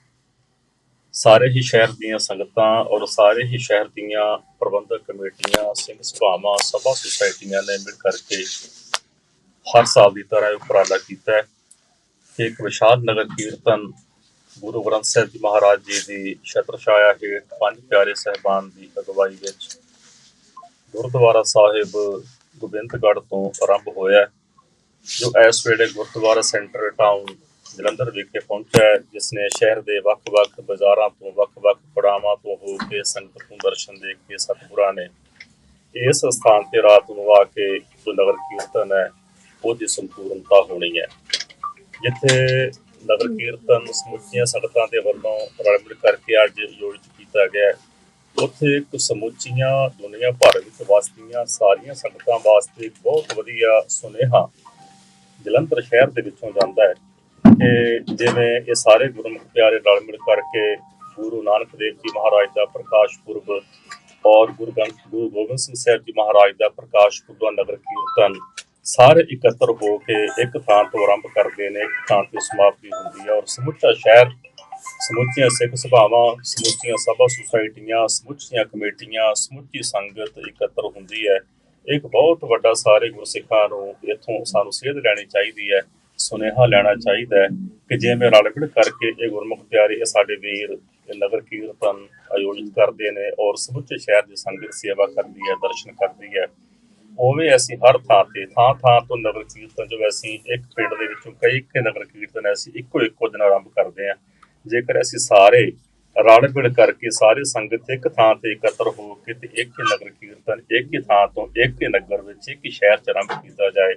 ਸਾਰੇ ਹੀ ਸ਼ਹਿਰ ਦੀਆਂ ਸੰਗਤਾਂ ਔਰ ਸਾਰੇ ਹੀ ਸ਼ਹਿਰ ਦੀਆਂ ਪ੍ਰਬੰਧਕ ਕਮੇਟੀਆਂ, ਸਿੰਘ ਸਭਾਵਾਂ, ਸਭਾ ਸੁਸਾਇਟੀਆਂ ਨੇ ਮਿਲ ਕਰਕੇ ਹਰ ਸਾਲ ਦੀ ਤਰ੍ਹਾਂ ਉਪਰਾਲਾ ਕੀਤਾ ਹੈ ਕਿ ਇੱਕ ਵਿਸ਼ਾਲ ਨਗਰ ਕੀਰਤਨ ਗੁਰੂ ਗ੍ਰੰਥ ਸਾਹਿਬ ਜੀ ਮਹਾਰਾਜ ਜੀ ਦੀ ਛਤਰ ਛਾਇਆ ਹੇਠ ਪੰਜ ਪਿਆਰੇ ਸਹਿਬਾਨ ਦੀ ਅਗਵਾਈ ਵਿੱਚ ਗੁਰਦੁਆਰਾ ਸਾਹਿਬ ਗੋਬਿੰਦਗੜ੍ਹ ਤੋਂ ਆਰੰਭ ਹੋਇਆ ਜੋ ਇਸ ਵੇਲੇ ਗੁਰਦੁਆਰਾ ਸੈਂਟਰ ਟਾਊਨ ਜਲੰਧਰ ਵਿਖੇ ਪਹੁੰਚਿਆ ਹੈ, ਜਿਸ ਨੇ ਸ਼ਹਿਰ ਦੇ ਵੱਖ-ਵੱਖ ਬਾਜ਼ਾਰਾਂ ਤੋਂ ਵੱਖ-ਵੱਖ ਪੜਾਵਾਂ ਤੋਂ ਹੋ ਕੇ ਸੰਗਤ ਨੂੰ ਦਰਸ਼ਨ ਦੇ ਕੇ ਸਤਿਗੁਰਾਂ ਨੇ ਇਸ ਸਥਾਨ ਤੇ ਰਾਤ ਨੂੰ ਆ ਕੇ ਜੋ ਨਗਰ ਕੀਰਤਨ ਹੈ ਉਹਦੀ ਸੰਪੂਰਨਤਾ ਹੋਣੀ ਹੈ। ਜਿੱਥੇ ਨਗਰ ਕੀਰਤਨ ਸਮੁੱਚੀਆਂ ਸੰਗਤਾਂ ਦੇ ਵੱਲੋਂ ਰਲ ਮਿਲ ਕਰਕੇ ਅੱਜ ਆਯੋਜਿਤ ਕੀਤਾ ਗਿਆ ਉੱਥੇ ਇੱਕ ਸਮੁੱਚੀਆਂ ਦੁਨੀਆ ਭਰ ਵਿੱਚ ਵਸਦੀਆਂ ਸਾਰੀਆਂ ਸੰਗਤਾਂ ਵਾਸਤੇ ਬਹੁਤ ਵਧੀਆ ਸੁਨੇਹਾ ਜਲੰਧਰ ਸ਼ਹਿਰ ਦੇ ਵਿੱਚੋਂ ਜਾਂਦਾ ਹੈ। ਕਿ ਜਿਵੇਂ ਇਹ ਸਾਰੇ ਗੁਰਮੁਖ ਪਿਆਰੇ ਰਲ ਮਿਲ ਕਰਕੇ ਗੁਰੂ ਨਾਨਕ ਦੇਵ ਜੀ ਮਹਾਰਾਜ ਦਾ ਪ੍ਰਕਾਸ਼ ਪੁਰਬ ਔਰ ਗੁਰੂ ਗ੍ਰੰਥ, ਗੁਰੂ ਗੋਬਿੰਦ ਸਿੰਘ ਸਾਹਿਬ ਜੀ ਮਹਾਰਾਜ ਦਾ ਪ੍ਰਕਾਸ਼ ਪੁਰਬ ਨਗਰ ਕੀਰਤਨ ਸਾਰੇ ਇਕੱਤਰ ਹੋ ਕੇ ਇੱਕ ਥਾਂ ਤੋਂ ਆਰੰਭ ਕਰਦੇ ਨੇ, ਇੱਕ ਥਾਂ ਤੇ ਸਮਾਪਤੀ ਹੁੰਦੀ ਹੈ ਔਰ ਸਮੁੱਚਾ ਸ਼ਹਿਰ, ਸਮੁੱਚੀਆਂ ਸਿੱਖ ਸਭਾਵਾਂ, ਸਮੁੱਚੀਆਂ ਸਭਾ ਸੁਸਾਇਟੀਆਂ, ਸਮੁੱਚੀਆਂ ਕਮੇਟੀਆਂ, ਸਮੁੱਚੀ ਸੰਗਤ ਇਕੱਤਰ ਹੁੰਦੀ ਹੈ। ਇੱਕ ਬਹੁਤ ਵੱਡਾ ਸਾਰੇ ਗੁਰਸਿੱਖਾਂ ਨੂੰ ਇੱਥੋਂ ਸਾਨੂੰ ਸੇਧ ਲੈਣੀ ਚਾਹੀਦੀ ਹੈ, ਸੁਨੇਹਾ ਲੈਣਾ ਚਾਹੀਦਾ ਹੈ ਕਿ ਜਿਵੇਂ ਰਲ ਮਿਲ ਕਰਕੇ ਇਹ ਗੁਰਮੁਖ ਪਿਆਰੇ ਇਹ ਸਾਡੇ ਵੀਰ ਨਗਰ ਕੀਰਤਨ ਆਯੋਜਿਤ ਕਰਦੇ ਨੇ ਔਰ ਸਮੁੱਚੇ ਸ਼ਹਿਰ ਦੀ ਸੰਗਤ ਸੇਵਾ ਕਰਦੀ ਹੈ, ਦਰਸ਼ਨ ਕਰਦੀ ਹੈ, ਉਵੇਂ ਅਸੀਂ ਹਰ ਥਾਂ ਤੇ, ਥਾਂ ਥਾਂ ਤੋਂ ਨਗਰ ਕੀਰਤਨ ਜੋ ਅਸੀਂ ਇੱਕ ਪਿੰਡ ਦੇ ਵਿੱਚੋਂ ਕਈ ਕਈ ਨਗਰ ਕੀਰਤਨ ਅਸੀਂ ਇੱਕੋ ਇੱਕੋ ਦਿਨ ਆਰੰਭ ਕਰਦੇ ਹਾਂ। ਜੇਕਰ ਅਸੀਂ ਸਾਰੇ ਰਲ ਮਿਲ ਕਰਕੇ ਸਾਰੇ ਸੰਗਤ ਇੱਕ ਥਾਂ ਤੇ ਇਕੱਤਰ ਹੋ ਕੇ ਤੇ ਇੱਕ ਹੀ ਨਗਰ ਕੀਰਤਨ, ਇੱਕ ਹੀ ਥਾਂ ਤੋਂ ਇੱਕ ਹੀ ਨਗਰ ਵਿੱਚ, ਇੱਕ ਹੀ ਸ਼ਹਿਰ ਚ ਆਰੰਭ ਕੀਤਾ ਜਾਏ।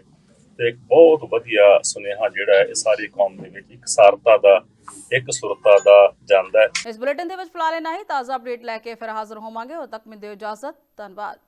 ਤੇ ਇੱਕ ਬਹੁਤ ਵਧੀਆ ਸੁਨੇਹਾ ਜਿਹੜਾ ਹੈ, ਇਹ ਸਾਰੀ ਕੌਮ ਦੇ ਵਿੱਚ ਇੱਕ ਸਾਰਤਾ ਦਾ, ਇੱਕ ਸੁਰਤਾ ਦਾ ਜਾਂਦਾ ਹੈ। ਇਸ ਬੁਲੇਟਿਨ ਦੇ ਵਿੱਚ ਫਿਲਹਾਲ ਇੰਨਾ ਹੀ। ਤਾਜ਼ਾ ਅਪਡੇਟ ਲੈ ਕੇ ਫਿਰ ਹਾਜ਼ਰ ਹੋਵਾਂਗੇ। ਉਦੋਂ ਤੱਕ ਮੈਨੂੰ ਦਿਓ ਇਜਾਜ਼ਤ। ਧੰਨਵਾਦ।